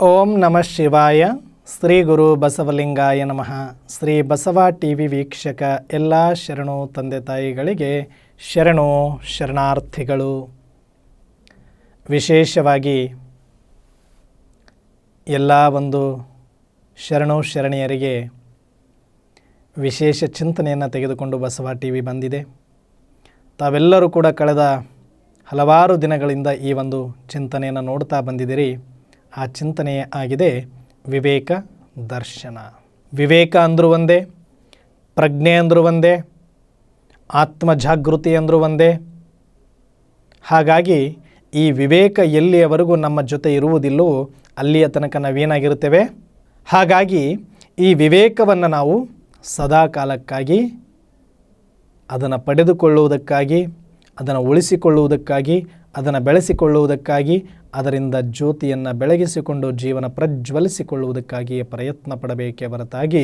ಓಂ ನಮಃ ಶಿವಾಯ. ಶ್ರೀ ಗುರು ಬಸವಲಿಂಗಾಯ ನಮಃ. ಶ್ರೀ ಬಸವ ಟಿ ವಿ ವೀಕ್ಷಕ ಎಲ್ಲ ಶರಣು ತಂದೆ ತಾಯಿಗಳಿಗೆ ಶರಣು ಶರಣಾರ್ಥಿಗಳು. ವಿಶೇಷವಾಗಿ ಎಲ್ಲ ಒಂದು ಶರಣು ಶರಣಿಯರಿಗೆ ವಿಶೇಷ ಚಿಂತನೆಯನ್ನು ತೆಗೆದುಕೊಂಡು ಬಸವ ಟಿ ವಿ ಬಂದಿದೆ. ತಾವೆಲ್ಲರೂ ಕೂಡ ಕಳೆದ ಹಲವಾರು ದಿನಗಳಿಂದ ಈ ಒಂದು ಚಿಂತನೆಯನ್ನು ನೋಡ್ತಾ ಬಂದಿದ್ದೀರಿ. ಆ ಚಿಂತನೆ ಆಗಿದೆ. ವಿವೇಕ ದರ್ಶನ. ವಿವೇಕ ಅಂದರೂ ಒಂದೇ, ಪ್ರಜ್ಞೆ ಅಂದರೂ ಒಂದೇ ಆತ್ಮ ಜಾಗೃತಿ ಅಂದರೂ ಒಂದೇ. ಹಾಗಾಗಿ ಈ ವಿವೇಕ ಎಲ್ಲಿಯವರೆಗೂ ನಮ್ಮ ಜೊತೆ ಇರುವುದಿಲ್ಲೋ ಅಲ್ಲಿಯ ತನಕ ನಾವೇನಾಗಿರುತ್ತೇವೆ? ಹಾಗಾಗಿ ಈ ವಿವೇಕವನ್ನು ನಾವು ಸದಾ ಕಾಲಕ್ಕಾಗಿ ಅದನ್ನು ಪಡೆದುಕೊಳ್ಳುವುದಕ್ಕಾಗಿ, ಅದನ್ನು ಉಳಿಸಿಕೊಳ್ಳುವುದಕ್ಕಾಗಿ, ಅದನ್ನು ಬೆಳೆಸಿಕೊಳ್ಳುವುದಕ್ಕಾಗಿ ಅದರಿಂದ ಜ್ಯೋತಿಯನ್ನು ಬೆಳಗಿಸಿಕೊಂಡು ಜೀವನ ಪ್ರಜ್ವಲಿಸಿಕೊಳ್ಳುವುದಕ್ಕಾಗಿಯೇ ಪ್ರಯತ್ನ ಪಡಬೇಕೇ ಹೊರತಾಗಿ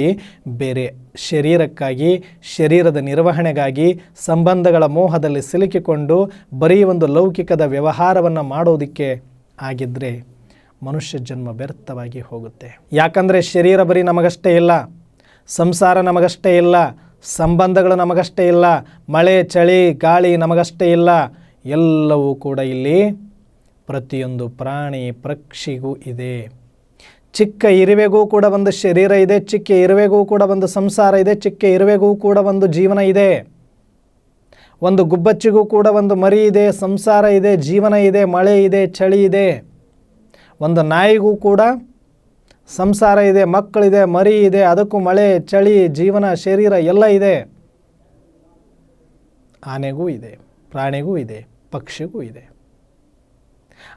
ಬೇರೆ ಶರೀರಕ್ಕಾಗಿ, ಶರೀರದ ನಿರ್ವಹಣೆಗಾಗಿ, ಸಂಬಂಧಗಳ ಮೋಹದಲ್ಲಿ ಸಿಲುಕಿಕೊಂಡು ಬರೀ ಒಂದು ಲೌಕಿಕದ ವ್ಯವಹಾರವನ್ನು ಮಾಡೋದಕ್ಕೆ ಆಗಿದ್ದರೆ ಮನುಷ್ಯ ಜನ್ಮ ವ್ಯರ್ಥವಾಗಿ ಹೋಗುತ್ತೆ. ಯಾಕಂದರೆ ಶರೀರ ಬರೀ ನಮಗಷ್ಟೇ ಇಲ್ಲ, ಸಂಸಾರ ನಮಗಷ್ಟೇ ಇಲ್ಲ, ಸಂಬಂಧಗಳು ನಮಗಷ್ಟೇ ಇಲ್ಲ, ಮಳೆ, ಚಳಿ, ಗಾಳಿ ನಮಗಷ್ಟೇ ಇಲ್ಲ, ಎಲ್ಲವೂ ಕೂಡ ಇಲ್ಲಿ ಪ್ರತಿಯೊಂದು ಪ್ರಾಣಿ ಪಕ್ಷಿಗೂ ಇದೆ. ಚಿಕ್ಕ ಇರುವೆಗೂ ಕೂಡ ಒಂದು ಶರೀರ ಇದೆ, ಚಿಕ್ಕ ಇರುವೆಗೂ ಕೂಡ ಒಂದು ಸಂಸಾರ ಇದೆ, ಚಿಕ್ಕ ಇರುವೆಗೂ ಕೂಡ ಒಂದು ಜೀವನ ಇದೆ. ಒಂದು ಗುಬ್ಬಚ್ಚಿಗೂ ಕೂಡ ಒಂದು ಮರಿ ಇದೆ, ಸಂಸಾರ ಇದೆ, ಜೀವನ ಇದೆ, ಮಳೆ ಇದೆ, ಚಳಿ ಇದೆ. ಒಂದು ನಾಯಿಗೂ ಕೂಡ ಸಂಸಾರ ಇದೆ ಮಕ್ಕಳಿದೆ ಮರಿ ಇದೆ, ಅದಕ್ಕೂ ಮಳೆ, ಚಳಿ, ಜೀವನ, ಶರೀರ ಎಲ್ಲ ಇದೆ. ಆನೆಗೂ ಇದೆ, ಪ್ರಾಣಿಗೂ ಇದೆ, ಪಕ್ಷಿಗೂ ಇದೆ.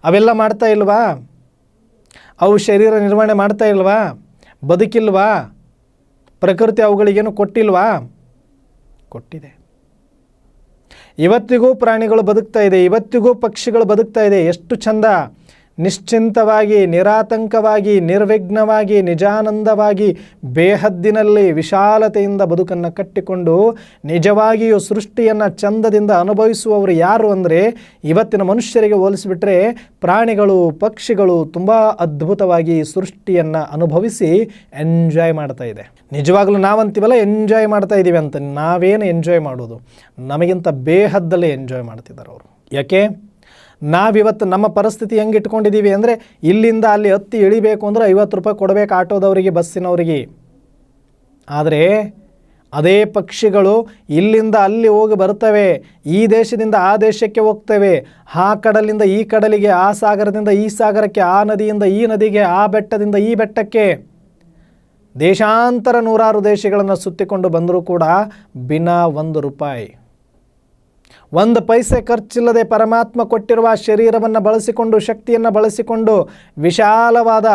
ಅವೆಲ್ಲ ಮಾಡ್ತಾ ಇಲ್ವಾ? ಅವು ಶರೀರ ನಿರ್ವಹಣೆ ಮಾಡ್ತಾ ಇಲ್ವಾ? ಬದುಕಿಲ್ವಾ? ಪ್ರಕೃತಿ ಅವುಗಳಿಗೇನು ಕೊಟ್ಟಿಲ್ವಾ? ಕೊಟ್ಟಿದೆ. ಇವತ್ತಿಗೂ ಪ್ರಾಣಿಗಳು ಬದುಕ್ತಾ ಇದೆ, ಇವತ್ತಿಗೂ ಪಕ್ಷಿಗಳು ಬದುಕ್ತಾ ಇದೆ, ಎಷ್ಟು ಚಂದ. ನಿಶ್ಚಿಂತವಾಗಿ, ನಿರಾತಂಕವಾಗಿ, ನಿರ್ವಿಘ್ನವಾಗಿ, ನಿಜಾನಂದವಾಗಿ, ಬೇಹದ್ದಿನಲ್ಲಿ ವಿಶಾಲತೆಯಿಂದ ಬದುಕನ್ನು ಕಟ್ಟಿಕೊಂಡು ನಿಜವಾಗಿಯೂ ಸೃಷ್ಟಿಯನ್ನು ಚಂದದಿಂದ ಅನುಭವಿಸುವವರು ಯಾರು ಅಂದರೆ ಇವತ್ತಿನ ಮನುಷ್ಯರಿಗೆ ಹೋಲಿಸಿಬಿಟ್ರೆ ಪ್ರಾಣಿಗಳು, ಪಕ್ಷಿಗಳು ತುಂಬ ಅದ್ಭುತವಾಗಿ ಸೃಷ್ಟಿಯನ್ನು ಅನುಭವಿಸಿ ಎಂಜಾಯ್ ಮಾಡ್ತಾ ಇದೆ. ನಿಜವಾಗ್ಲೂ ನಾವಂತೀವಲ್ಲ, ಎಂಜಾಯ್ ಮಾಡ್ತಾ ಇದ್ದೀವಿ ಅಂತ. ನಾವೇನು ಎಂಜಾಯ್ ಮಾಡೋದು ನಮಗಿಂತ ಬೇಹದ್ದಲ್ಲೇ ಎಂಜಾಯ್ ಮಾಡ್ತಿದ್ದಾರೆ ಅವರು. ಯಾಕೆ? ನಾವಿವತ್ತು ನಮ್ಮ ಪರಿಸ್ಥಿತಿ ಹೆಂಗೆ ಇಟ್ಕೊಂಡಿದ್ದೀವಿ ಅಂದರೆ ಇಲ್ಲಿಂದ ಅಲ್ಲಿ ಹತ್ತಿ ಇಳಿಬೇಕು ಅಂದರೆ ಐವತ್ತು ರೂಪಾಯಿ ಕೊಡಬೇಕು ಆಟೋದವರಿಗೆ, ಬಸ್ಸಿನವರಿಗೆ. ಆದರೆ ಅದೇ ಪಕ್ಷಿಗಳು ಇಲ್ಲಿಂದ ಅಲ್ಲಿ ಹೋಗಿ ಬರ್ತವೆ, ಈ ದೇಶದಿಂದ ಆ ದೇಶಕ್ಕೆ ಹೋಗ್ತವೆ, ಆ ಕಡಲಿಂದ ಈ ಕಡಲಿಗೆ, ಆ ಸಾಗರದಿಂದ ಈ ಸಾಗರಕ್ಕೆ, ಆ ನದಿಯಿಂದ ಈ ನದಿಗೆ, ಆ ಬೆಟ್ಟದಿಂದ ಈ ಬೆಟ್ಟಕ್ಕೆ. ದೇಶಾಂತರ ನೂರಾರು ದೇಶಗಳನ್ನು ಸುತ್ತಿಕೊಂಡು ಬಂದರೂ ಕೂಡ ಬಿನಾ ಒಂದು ರೂಪಾಯಿ. ಒಂದು ಪೈಸೆ ಖರ್ಚಿಲ್ಲದೆ ಪರಮಾತ್ಮ ಕೊಟ್ಟಿರುವ ಶರೀರವನ್ನು ಬಳಸಿಕೊಂಡು, ಶಕ್ತಿಯನ್ನು ಬಳಸಿಕೊಂಡು ವಿಶಾಲವಾದ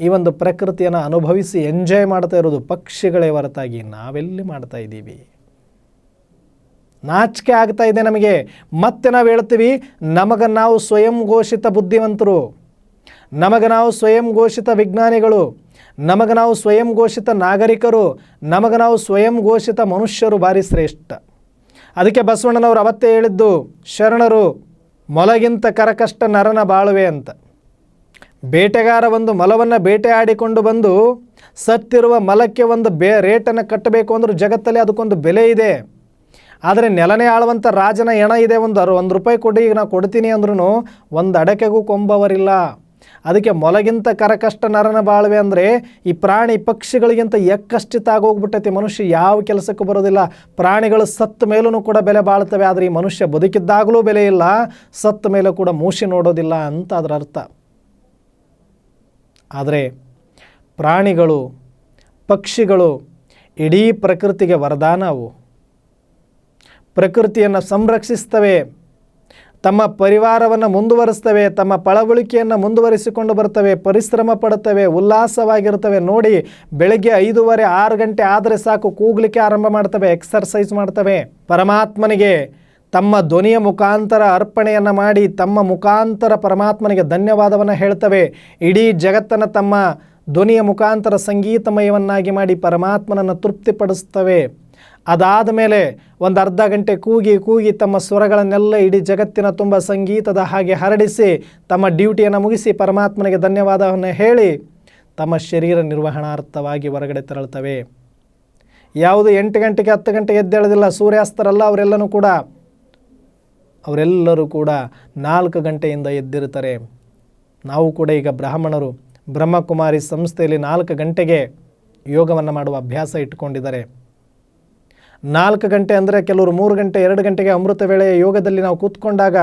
ಈ ಒಂದು ಪ್ರಕೃತಿಯನ್ನು ಅನುಭವಿಸಿ ಎಂಜಾಯ್ ಮಾಡ್ತಾ ಇರೋದು ಪಕ್ಷಿಗಳೇ ಹೊರತಾಗಿ ನಾವೆಲ್ಲಿ ಮಾಡ್ತಾ ಇದ್ದೀವಿ? ನಾಚಿಕೆ ಆಗ್ತಾ ಇದೆ ನಮಗೆ. ಮತ್ತೆ ನಾವು ಹೇಳ್ತೀವಿ, ನಮಗೆ ನಾವು ಸ್ವಯಂ ಘೋಷಿತ ಬುದ್ಧಿವಂತರು. ನಮಗೆ ನಾವು ಸ್ವಯಂ ಘೋಷಿತ ವಿಜ್ಞಾನಿಗಳು. ನಮಗೆ ನಾವು ಸ್ವಯಂ ಘೋಷಿತ ನಾಗರಿಕರು. ನಮಗೆ ನಾವು ಸ್ವಯಂ ಘೋಷಿತ ಮನುಷ್ಯರು ಭಾರಿ ಶ್ರೇಷ್ಠ. ಅದಕ್ಕೆ ಬಸವಣ್ಣನವರು ಅವತ್ತೇ ಹೇಳಿದ್ದು, ಶರಣರು, ಮೊಲಗಿಂತ ಕರಕಷ್ಟ ನರನ ಬಾಳುವೆ ಅಂತ. ಬೇಟೆಗಾರ ಒಂದು ಮೊಲವನ್ನು ಬೇಟೆಯಾಡಿಕೊಂಡು ಬಂದು, ಸತ್ತಿರುವ ಮಲಕ್ಕೆ ಒಂದು ಬೇ ರೇಟನ್ನು ಕಟ್ಟಬೇಕು ಅಂದರೂ ಜಗತ್ತಲ್ಲಿ ಅದಕ್ಕೊಂದು ಬೆಲೆ ಇದೆ. ಆದರೆ ನೆಲನೇ ಆಳುವಂಥ ರಾಜನ ಎಣ ಇದೆ, ಒಂದು ಅರು, ಒಂದು ರೂಪಾಯಿ ಕೊಡಿ, ಈಗ ನಾನು ಕೊಡ್ತೀನಿ ಅಂದ್ರೂ ಒಂದು ಅಡಕೆಗೂ ಕೊಂಬವರಿಲ್ಲ. ಅದಕ್ಕೆ ಮೊಲಗಿಂತ ಕರಕಷ್ಟ ನರನ ಬಾಳ್ವೆ ಅಂದರೆ ಈ ಪ್ರಾಣಿ ಪಕ್ಷಿಗಳಿಗಿಂತ ಎಕ್ಕಷ್ಟಿತ ಆಗೋಗ್ಬಿಟ್ಟೈತಿ ಮನುಷ್ಯ, ಯಾವ ಕೆಲಸಕ್ಕೂ ಬರೋದಿಲ್ಲ. ಪ್ರಾಣಿಗಳು ಸತ್ತ ಮೇಲೂ ಕೂಡ ಬೆಲೆ ಬಾಳ್ತವೆ ಆದರೆ ಈ ಮನುಷ್ಯ ಬದುಕಿದ್ದಾಗಲೂ ಬೆಲೆ ಇಲ್ಲ, ಸತ್ತ ಮೇಲೆ ಕೂಡ ಮೂಷಿ ನೋಡೋದಿಲ್ಲ ಅಂತ ಅದರ ಅರ್ಥ. ಆದರೆ ಪ್ರಾಣಿಗಳು, ಪಕ್ಷಿಗಳು ಇಡೀ ಪ್ರಕೃತಿಗೆ ವರದಾನ ಅವು ಪ್ರಕೃತಿಯನ್ನು ಸಂರಕ್ಷಿಸ್ತವೆ. ತಮ್ಮ ಪರಿವಾರವನ್ನು ಮುಂದುವರಿಸ್ತವೆ, ತಮ್ಮ ಪಳವಳಿಕೆಯನ್ನು ಮುಂದುವರಿಸಿಕೊಂಡು ಬರ್ತವೆ, ಪರಿಶ್ರಮ ಪಡುತ್ತವೆ ಉಲ್ಲಾಸವಾಗಿರ್ತವೆ ನೋಡಿ, ಬೆಳಗ್ಗೆ ಐದೂವರೆ, ಆರು ಗಂಟೆ ಆದರೆ ಸಾಕು, ಕೂಗ್ಲಿಕ್ಕೆ ಆರಂಭ ಮಾಡ್ತವೆ ಎಕ್ಸರ್ಸೈಸ್ ಮಾಡ್ತವೆ. ಪರಮಾತ್ಮನಿಗೆ ತಮ್ಮ ಧ್ವನಿಯ ಮುಖಾಂತರ ಅರ್ಪಣೆಯನ್ನು ಮಾಡಿ, ತಮ್ಮ ಮುಖಾಂತರ ಪರಮಾತ್ಮನಿಗೆ ಧನ್ಯವಾದವನ್ನು ಹೇಳ್ತವೆ. ಇಡೀ ಜಗತ್ತನ್ನು ತಮ್ಮ ಧ್ವನಿಯ ಮುಖಾಂತರ ಸಂಗೀತಮಯವನ್ನಾಗಿ ಮಾಡಿ ಪರಮಾತ್ಮನನ್ನು ತೃಪ್ತಿಪಡಿಸ್ತವೆ. ಅದಾದ ಮೇಲೆ ಒಂದು ಅರ್ಧ ಗಂಟೆ ಕೂಗಿ ಕೂಗಿ ತಮ್ಮ ಸ್ವರಗಳನ್ನೆಲ್ಲ ಇಡೀ ಜಗತ್ತಿನ ತುಂಬ ಸಂಗೀತದ ಹಾಗೆ ಹರಡಿಸಿ, ತಮ್ಮ ಡ್ಯೂಟಿಯನ್ನು ಮುಗಿಸಿ ಪರಮಾತ್ಮನಿಗೆ ಧನ್ಯವಾದವನ್ನು ಹೇಳಿ ತಮ್ಮ ಶರೀರ ನಿರ್ವಹಣಾರ್ಥವಾಗಿ ಹೊರಗಡೆ ತೆರಳ್ತವೆ ಯಾವುದು ಎಂಟು ಗಂಟೆಗೆ ಹತ್ತು ಗಂಟೆಗೆ ಎದ್ದೇಳೋದಿಲ್ಲ, ಸೂರ್ಯಾಸ್ತರಲ್ಲ ಅವರೆಲ್ಲನೂ ಕೂಡ. ಅವರೆಲ್ಲರೂ ಕೂಡ ನಾಲ್ಕು ಗಂಟೆಯಿಂದ ಎದ್ದಿರುತ್ತಾರೆ. ನಾವು ಕೂಡ ಈಗ ಬ್ರಾಹ್ಮಣರು, ಬ್ರಹ್ಮಕುಮಾರಿ ಸಂಸ್ಥೆಯಲ್ಲಿ ನಾಲ್ಕು ಗಂಟೆಗೆ ಯೋಗವನ್ನು ಮಾಡುವ ಅಭ್ಯಾಸ ಇಟ್ಕೊಂಡಿದ್ದಾರೆ ನಾಲ್ಕು ಗಂಟೆ ಅಂದರೆ ಕೆಲವರು ಮೂರು ಗಂಟೆ, ಎರಡು ಗಂಟೆಗೆ ಅಮೃತ ವೇಳೆಯ ಯೋಗದಲ್ಲಿ ನಾವು ಕೂತ್ಕೊಂಡಾಗ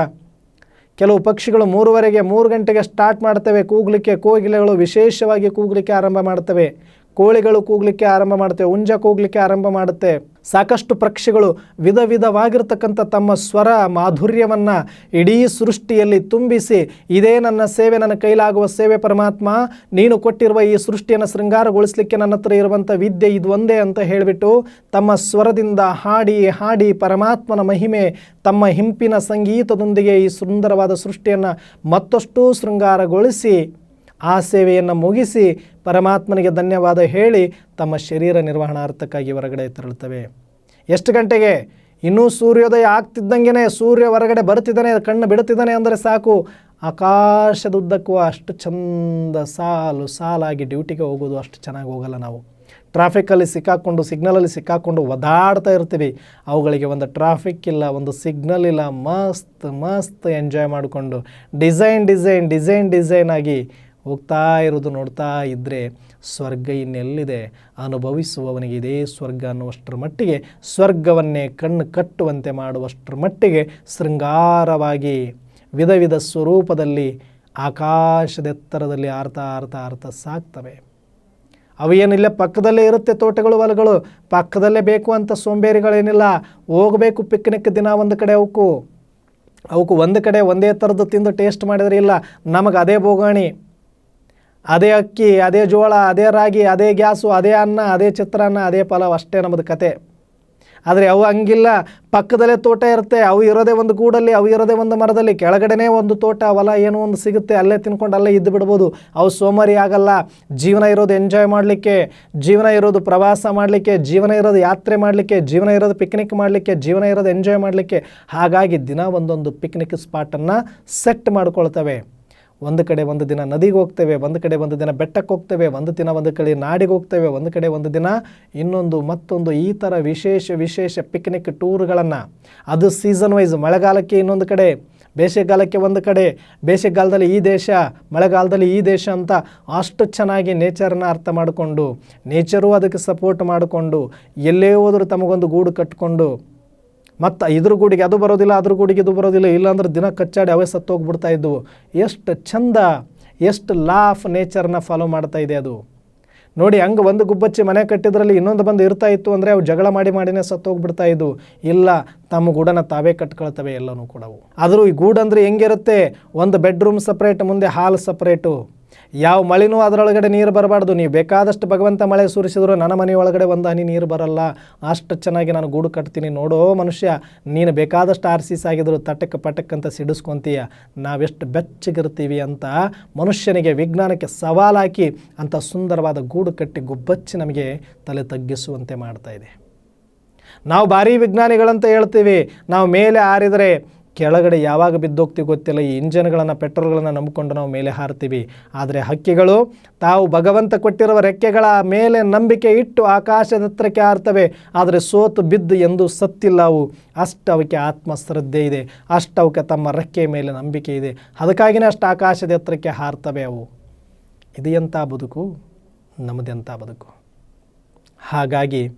ಕೆಲವು ಪಕ್ಷಿಗಳು ಮೂರುವರೆಗೆ ಮೂರು ಗಂಟೆಗೆ ಸ್ಟಾರ್ಟ್ ಮಾಡ್ತವೆ. ಕೂಗಲಿಕ್ಕೆ, ಕೋಗಿಲೆಗಳು ವಿಶೇಷವಾಗಿ ಕೂಗಲಿಕ್ಕೆ ಆರಂಭ ಮಾಡ್ತವೆ. ಕೋಳಿಗಳು ಕೂಗ್ಲಿಕ್ಕೆ ಆರಂಭ ಮಾಡುತ್ತೆ, ಉಂಜ ಕೂಗ್ಲಿಕ್ಕೆ ಆರಂಭ ಮಾಡುತ್ತೆ. ಸಾಕಷ್ಟು ಪಕ್ಷಿಗಳು ವಿಧ ವಿಧವಾಗಿರ್ತಕ್ಕಂಥ ತಮ್ಮ ಸ್ವರ, ಮಾಧುರ್ಯವನ್ನು ಇಡೀ ಸೃಷ್ಟಿಯಲ್ಲಿ ತುಂಬಿಸಿ, ಇದೇ ನನ್ನ ಸೇವೆ, ನನ್ನ ಕೈಲಾಗುವ ಸೇವೆ ಪರಮಾತ್ಮ, ನೀನು ಕೊಟ್ಟಿರುವ ಈ ಸೃಷ್ಟಿಯನ್ನು ಶೃಂಗಾರಗೊಳಿಸಲಿಕ್ಕೆ ನನ್ನ ಹತ್ರ ಇರುವಂಥ ವಿದ್ಯೆ ಇದು ಒಂದೇ ಅಂತ ಹೇಳಿಬಿಟ್ಟು ತಮ್ಮ ಸ್ವರದಿಂದ ಹಾಡಿ ಹಾಡಿ ಪರಮಾತ್ಮನ ಮಹಿಮೆ, ತಮ್ಮ ಹಿಂಪಿನ ಸಂಗೀತದೊಂದಿಗೆ ಈ ಸುಂದರವಾದ ಸೃಷ್ಟಿಯನ್ನು ಮತ್ತಷ್ಟು ಶೃಂಗಾರಗೊಳಿಸಿ, ಆ ಸೇವೆಯನ್ನು ಮುಗಿಸಿ ಪರಮಾತ್ಮನಿಗೆ ಧನ್ಯವಾದ ಹೇಳಿ ತಮ್ಮ ಶರೀರ ನಿರ್ವಹಣಾರ್ಥಕ್ಕಾಗಿ ಹೊರಗಡೆ ತೆರಳುತ್ತವೆ. ಎಷ್ಟು ಗಂಟೆಗೆ? ಇನ್ನೂ ಸೂರ್ಯೋದಯ ಆಗ್ತಿದ್ದಂಗೆ ಸೂರ್ಯ ಹೊರಗಡೆ ಬರ್ತಿದ್ದಾನೆ, ಕಣ್ಣು ಬಿಡುತ್ತಿದ್ದಾನೆ ಅಂದರೆ ಸಾಕು. ಆಕಾಶದುದ್ದಕ್ಕೂ ಅಷ್ಟು ಚಂದ ಸಾಲು ಸಾಲಾಗಿ ಡ್ಯೂಟಿಗೆ ಹೋಗೋದು ಅಷ್ಟು ಚೆನ್ನಾಗಿ ಹೋಗಲ್ಲ ನಾವು. ಟ್ರಾಫಿಕ್ಕಲ್ಲಿ ಸಿಕ್ಕಾಕೊಂಡು, ಸಿಗ್ನಲಲ್ಲಿ ಸಿಕ್ಕಾಕೊಂಡು ಒದಾಡ್ತಾ ಇರ್ತೀವಿ. ಅವುಗಳಿಗೆ ಒಂದು ಟ್ರಾಫಿಕ್ ಇಲ್ಲ, ಒಂದು ಸಿಗ್ನಲ್ ಇಲ್ಲ. ಮಸ್ತ್ ಮಸ್ತ್ ಎಂಜಾಯ್ ಮಾಡಿಕೊಂಡು, ಡಿಸೈನ್ ಡಿಸೈನ್ ಡಿಸೈನ್ ಡಿಸೈನ್ ಆಗಿ ಹೋಗ್ತಾ ಇರೋದು ನೋಡ್ತಾ ಇದ್ದರೆ ಸ್ವರ್ಗ ಇನ್ನೆಲ್ಲಿದೆ? ಅನುಭವಿಸುವವನಿಗೆ ಇದೇ ಸ್ವರ್ಗ ಅನ್ನುವಷ್ಟರ ಮಟ್ಟಿಗೆ ಸ್ವರ್ಗವನ್ನೇ ಕಣ್ಣು ಕಟ್ಟುವಂತೆ ಮಾಡುವಷ್ಟರ ಮಟ್ಟಿಗೆ ಶೃಂಗಾರವಾಗಿ ವಿಧ ವಿಧ ಸ್ವರೂಪದಲ್ಲಿ ಆಕಾಶದೆತ್ತರದಲ್ಲಿ ಆರ್ತಾ ಆರ್ತಾ ಆರ್ತಾ ಸಾಕ್ತವೆ ಅವು ಏನಿಲ್ಲ, ಪಕ್ಕದಲ್ಲೇ ಇರುತ್ತೆ ತೋಟಗಳು, ಹೊಲಗಳು. ಪಕ್ಕದಲ್ಲೇ ಬೇಕು ಅಂತ ಸೋಂಬೇರಿಗಳೇನಿಲ್ಲ. ಹೋಗಬೇಕು ಪಿಕ್ನಿಕ್ ದಿನ ಒಂದು ಕಡೆ ಅವಕ್ಕೂ. ಅವಕ್ಕೂ ಒಂದು ಕಡೆ ಒಂದೇ ಥರದ್ದು ತಿಂದು ಟೇಸ್ಟ್ ಮಾಡಿದರೆ ಇಲ್ಲ. ನಮಗೆ ಅದೇ ಬೋಗಾಣಿ ಅದೇ ಅಕ್ಕಿ, ಅದೇ ಜೋಳ, ಅದೇ ರಾಗಿ, ಅದೇ ಗ್ಯಾಸು, ಅದೇ ಅನ್ನ, ಅದೇ ಚಿತ್ರಾನ್ನ, ಅದೇ ಪಲಾವ್ ಅಷ್ಟೇ ನಮ್ಮದು ಕತೆ. ಆದರೆ ಅವು ಹಂಗಿಲ್ಲ. ಪಕ್ಕದಲ್ಲೇ ತೋಟ ಇರುತ್ತೆ. ಅವು ಇರೋದೇ ಒಂದು ಗೂಡಲ್ಲಿ, ಅವು ಇರೋದೇ ಒಂದು ಮರದಲ್ಲಿ. ಕೆಳಗಡೆನೇ ಒಂದು ತೋಟ, ಹೊಲ, ಏನೋ ಒಂದು ಸಿಗುತ್ತೆ. ಅಲ್ಲೇ ತಿನ್ಕೊಂಡು ಅಲ್ಲೇ ಇದ್ದು ಬಿಡ್ಬೋದು. ಅವು ಸೋಮಾರಿ ಆಗಲ್ಲ. ಜೀವನ ಇರೋದು ಎಂಜಾಯ್ ಮಾಡಲಿಕ್ಕೆ, ಜೀವನ ಇರೋದು ಪ್ರವಾಸ ಮಾಡಲಿಕ್ಕೆ, ಜೀವನ ಇರೋದು ಯಾತ್ರೆ ಮಾಡಲಿಕ್ಕೆ, ಜೀವನ ಇರೋದು ಪಿಕ್ನಿಕ್ ಮಾಡಲಿಕ್ಕೆ, ಜೀವನ ಇರೋದು ಎಂಜಾಯ್ ಮಾಡಲಿಕ್ಕೆ. ಹಾಗಾಗಿ ದಿನ ಒಂದೊಂದು ಪಿಕ್ನಿಕ್ ಸ್ಪಾಟನ್ನು ಸೆಟ್ ಮಾಡ್ಕೊಳ್ತವೆ. ಒಂದು ಕಡೆ ಒಂದು ದಿನ ನದಿಗೆ ಹೋಗ್ತೇವೆ, ಒಂದು ಕಡೆ ಒಂದು ದಿನ ಬೆಟ್ಟಕ್ಕೆ ಹೋಗ್ತೇವೆ, ಒಂದು ದಿನ ಒಂದು ಕಡೆ ನಾಡಿಗೆ ಹೋಗ್ತೇವೆ, ಒಂದು ಕಡೆ ಒಂದು ದಿನ ಇನ್ನೊಂದು ಮತ್ತೊಂದು ಈ ಥರ ವಿಶೇಷ ವಿಶೇಷ ಪಿಕ್ನಿಕ್ ಟೂರ್ಗಳನ್ನು ಅದು ಸೀಸನ್ ವೈಸ್ ಮಳೆಗಾಲಕ್ಕೆ ಇನ್ನೊಂದು ಕಡೆ, ಬೇಸಿಗೆಗಾಲಕ್ಕೆ ಒಂದು ಕಡೆ, ಬೇಸಿಗೆಗಾಲದಲ್ಲಿ ಈ ದೇಶ, ಮಳೆಗಾಲದಲ್ಲಿ ಈ ದೇಶ ಅಂತ ಅಷ್ಟು ಚೆನ್ನಾಗಿ ನೇಚರನ್ನ ಅರ್ಥ ಮಾಡಿಕೊಂಡು ನೇಚರು ಅದಕ್ಕೆ ಸಪೋರ್ಟ್ ಮಾಡಿಕೊಂಡು, ಎಲ್ಲೇ ಹೋದರೂ ತಮಗೊಂದು ಗೂಡು ಕಟ್ಟಿಕೊಂಡು ಮತ್ತು ಇದ್ರ ಗೂಡಿಗೆ ಅದು ಬರೋದಿಲ್ಲ, ಅದ್ರ ಗೂಡಿಗೆ ಇದು ಬರೋದಿಲ್ಲ ಇಲ್ಲಾಂದ್ರೆ ದಿನ ಕಚ್ಚಾಡಿ ಅವೇ ಸತ್ತೋಗ್ಬಿಡ್ತಾ ಇದ್ದವು ಎಷ್ಟು ಚಂದ ಎಷ್ಟು ಲಾ ಆಫ್ ನೇಚರ್ನ ಫಾಲೋ ಮಾಡ್ತಾ ಇದೆ ಅದು. ನೋಡಿ, ಹಂಗೆ ಒಂದು ಗುಬ್ಬಚ್ಚಿ ಮನೆ ಕಟ್ಟಿದ್ರಲ್ಲಿ ಇನ್ನೊಂದು ಬಂದು ಇರ್ತಾ ಇತ್ತು ಅಂದರೆ ಅವು ಜಗಳ ಮಾಡಿ ಮಾಡಿನೇ ಸತ್ತೋಗ್ಬಿಡ್ತಾ ಇದ್ವು. ಇಲ್ಲ, ತಮ್ಮ ಗೂಡನ ತಾವೇ ಕಟ್ಕೊಳ್ತವೆ ಎಲ್ಲನೂ ಕೂಡ ಅವು. ಆದರೂ ಈ ಗೂಡಂದ್ರೆ ಹೆಂಗಿರುತ್ತೆ? ಒಂದು ಬೆಡ್ರೂಮ್ ಸಪ್ರೇಟ್ ಮುಂದೆ ಹಾಲ್ ಸಪ್ರೇಟು ಯಾವ ಮಳೆನೂ ಅದರೊಳಗಡೆ ನೀರು ಬರಬಾರ್ದು. ನೀವು ಬೇಕಾದಷ್ಟು ಭಗವಂತ ಮಳೆ ಸುರಿಸಿದ್ರು ನನ್ನ ಒಳಗಡೆ ಒಂದು ಹನಿ ನೀರು ಬರಲ್ಲ. ಅಷ್ಟು ಚೆನ್ನಾಗಿ ನಾನು ಗೂಡು ಕಟ್ತೀನಿ. ನೋಡೋ ಮನುಷ್ಯ, ನೀನು ಬೇಕಾದಷ್ಟು ಆರ್ ಸಿ ಆಗಿದ್ರು ತಟಕ್ ಪಟಕ್ ಅಂತ ಸಿಡಿಸ್ಕೊಂತೀಯ. ನಾವೆಷ್ಟು ಬೆಚ್ಚಗಿರ್ತೀವಿ ಅಂತ ಮನುಷ್ಯನಿಗೆ ವಿಜ್ಞಾನಕ್ಕೆ ಸವಾಲಾಕಿ ಅಂಥ ಸುಂದರವಾದ ಗೂಡು ಕಟ್ಟಿ ಗುಬ್ಬಚ್ಚಿ ನಮಗೆ ತಲೆ ತಗ್ಗಿಸುವಂತೆ ಮಾಡ್ತಾ ಇದೆ. ನಾವು ಭಾರೀ ವಿಜ್ಞಾನಿಗಳಂತ ಹೇಳ್ತೀವಿ. ನಾವು ಮೇಲೆ ಹಾರಿದರೆ ಕೆಳಗಡೆ ಯಾವಾಗ ಬಿದ್ದೋಗ್ತೀವಿ ಗೊತ್ತಿಲ್ಲ. ಈ ಇಂಜನ್ಗಳನ್ನು, ಪೆಟ್ರೋಲ್ಗಳನ್ನು ನಂಬಿಕೊಂಡು ನಾವು ಮೇಲೆ ಹಾರ್ತೀವಿ. ಆದರೆ ಹಕ್ಕಿಗಳು ತಾವು ಭಗವಂತ ಕೊಟ್ಟಿರುವ ರೆಕ್ಕೆಗಳ ಮೇಲೆ ನಂಬಿಕೆ ಇಟ್ಟು ಆಕಾಶದ ಹತ್ರಕ್ಕೆ ಹಾರ್ತವೆ. ಆದರೆ ಸೋತು ಬಿದ್ದು ಎಂದು ಸತ್ತಿಲ್ಲ ಅವು. ಅಷ್ಟು ಅವಕ್ಕೆ ಆತ್ಮಶ್ರದ್ಧೆ ಇದೆ. ಅಷ್ಟು ಅವಕ್ಕೆ ತಮ್ಮ ರೆಕ್ಕೆ ಮೇಲೆ ನಂಬಿಕೆ ಇದೆ. ಅದಕ್ಕಾಗಿನೇ ಅಷ್ಟು ಆಕಾಶದ ಹತ್ರಕ್ಕೆ ಹಾರ್ತವೆ ಅವು. ಇದು ಎಂಥ ಬದುಕು? ನಮ್ಮದೆಂಥ ಬದುಕು? ಹಾಗಾಗಿ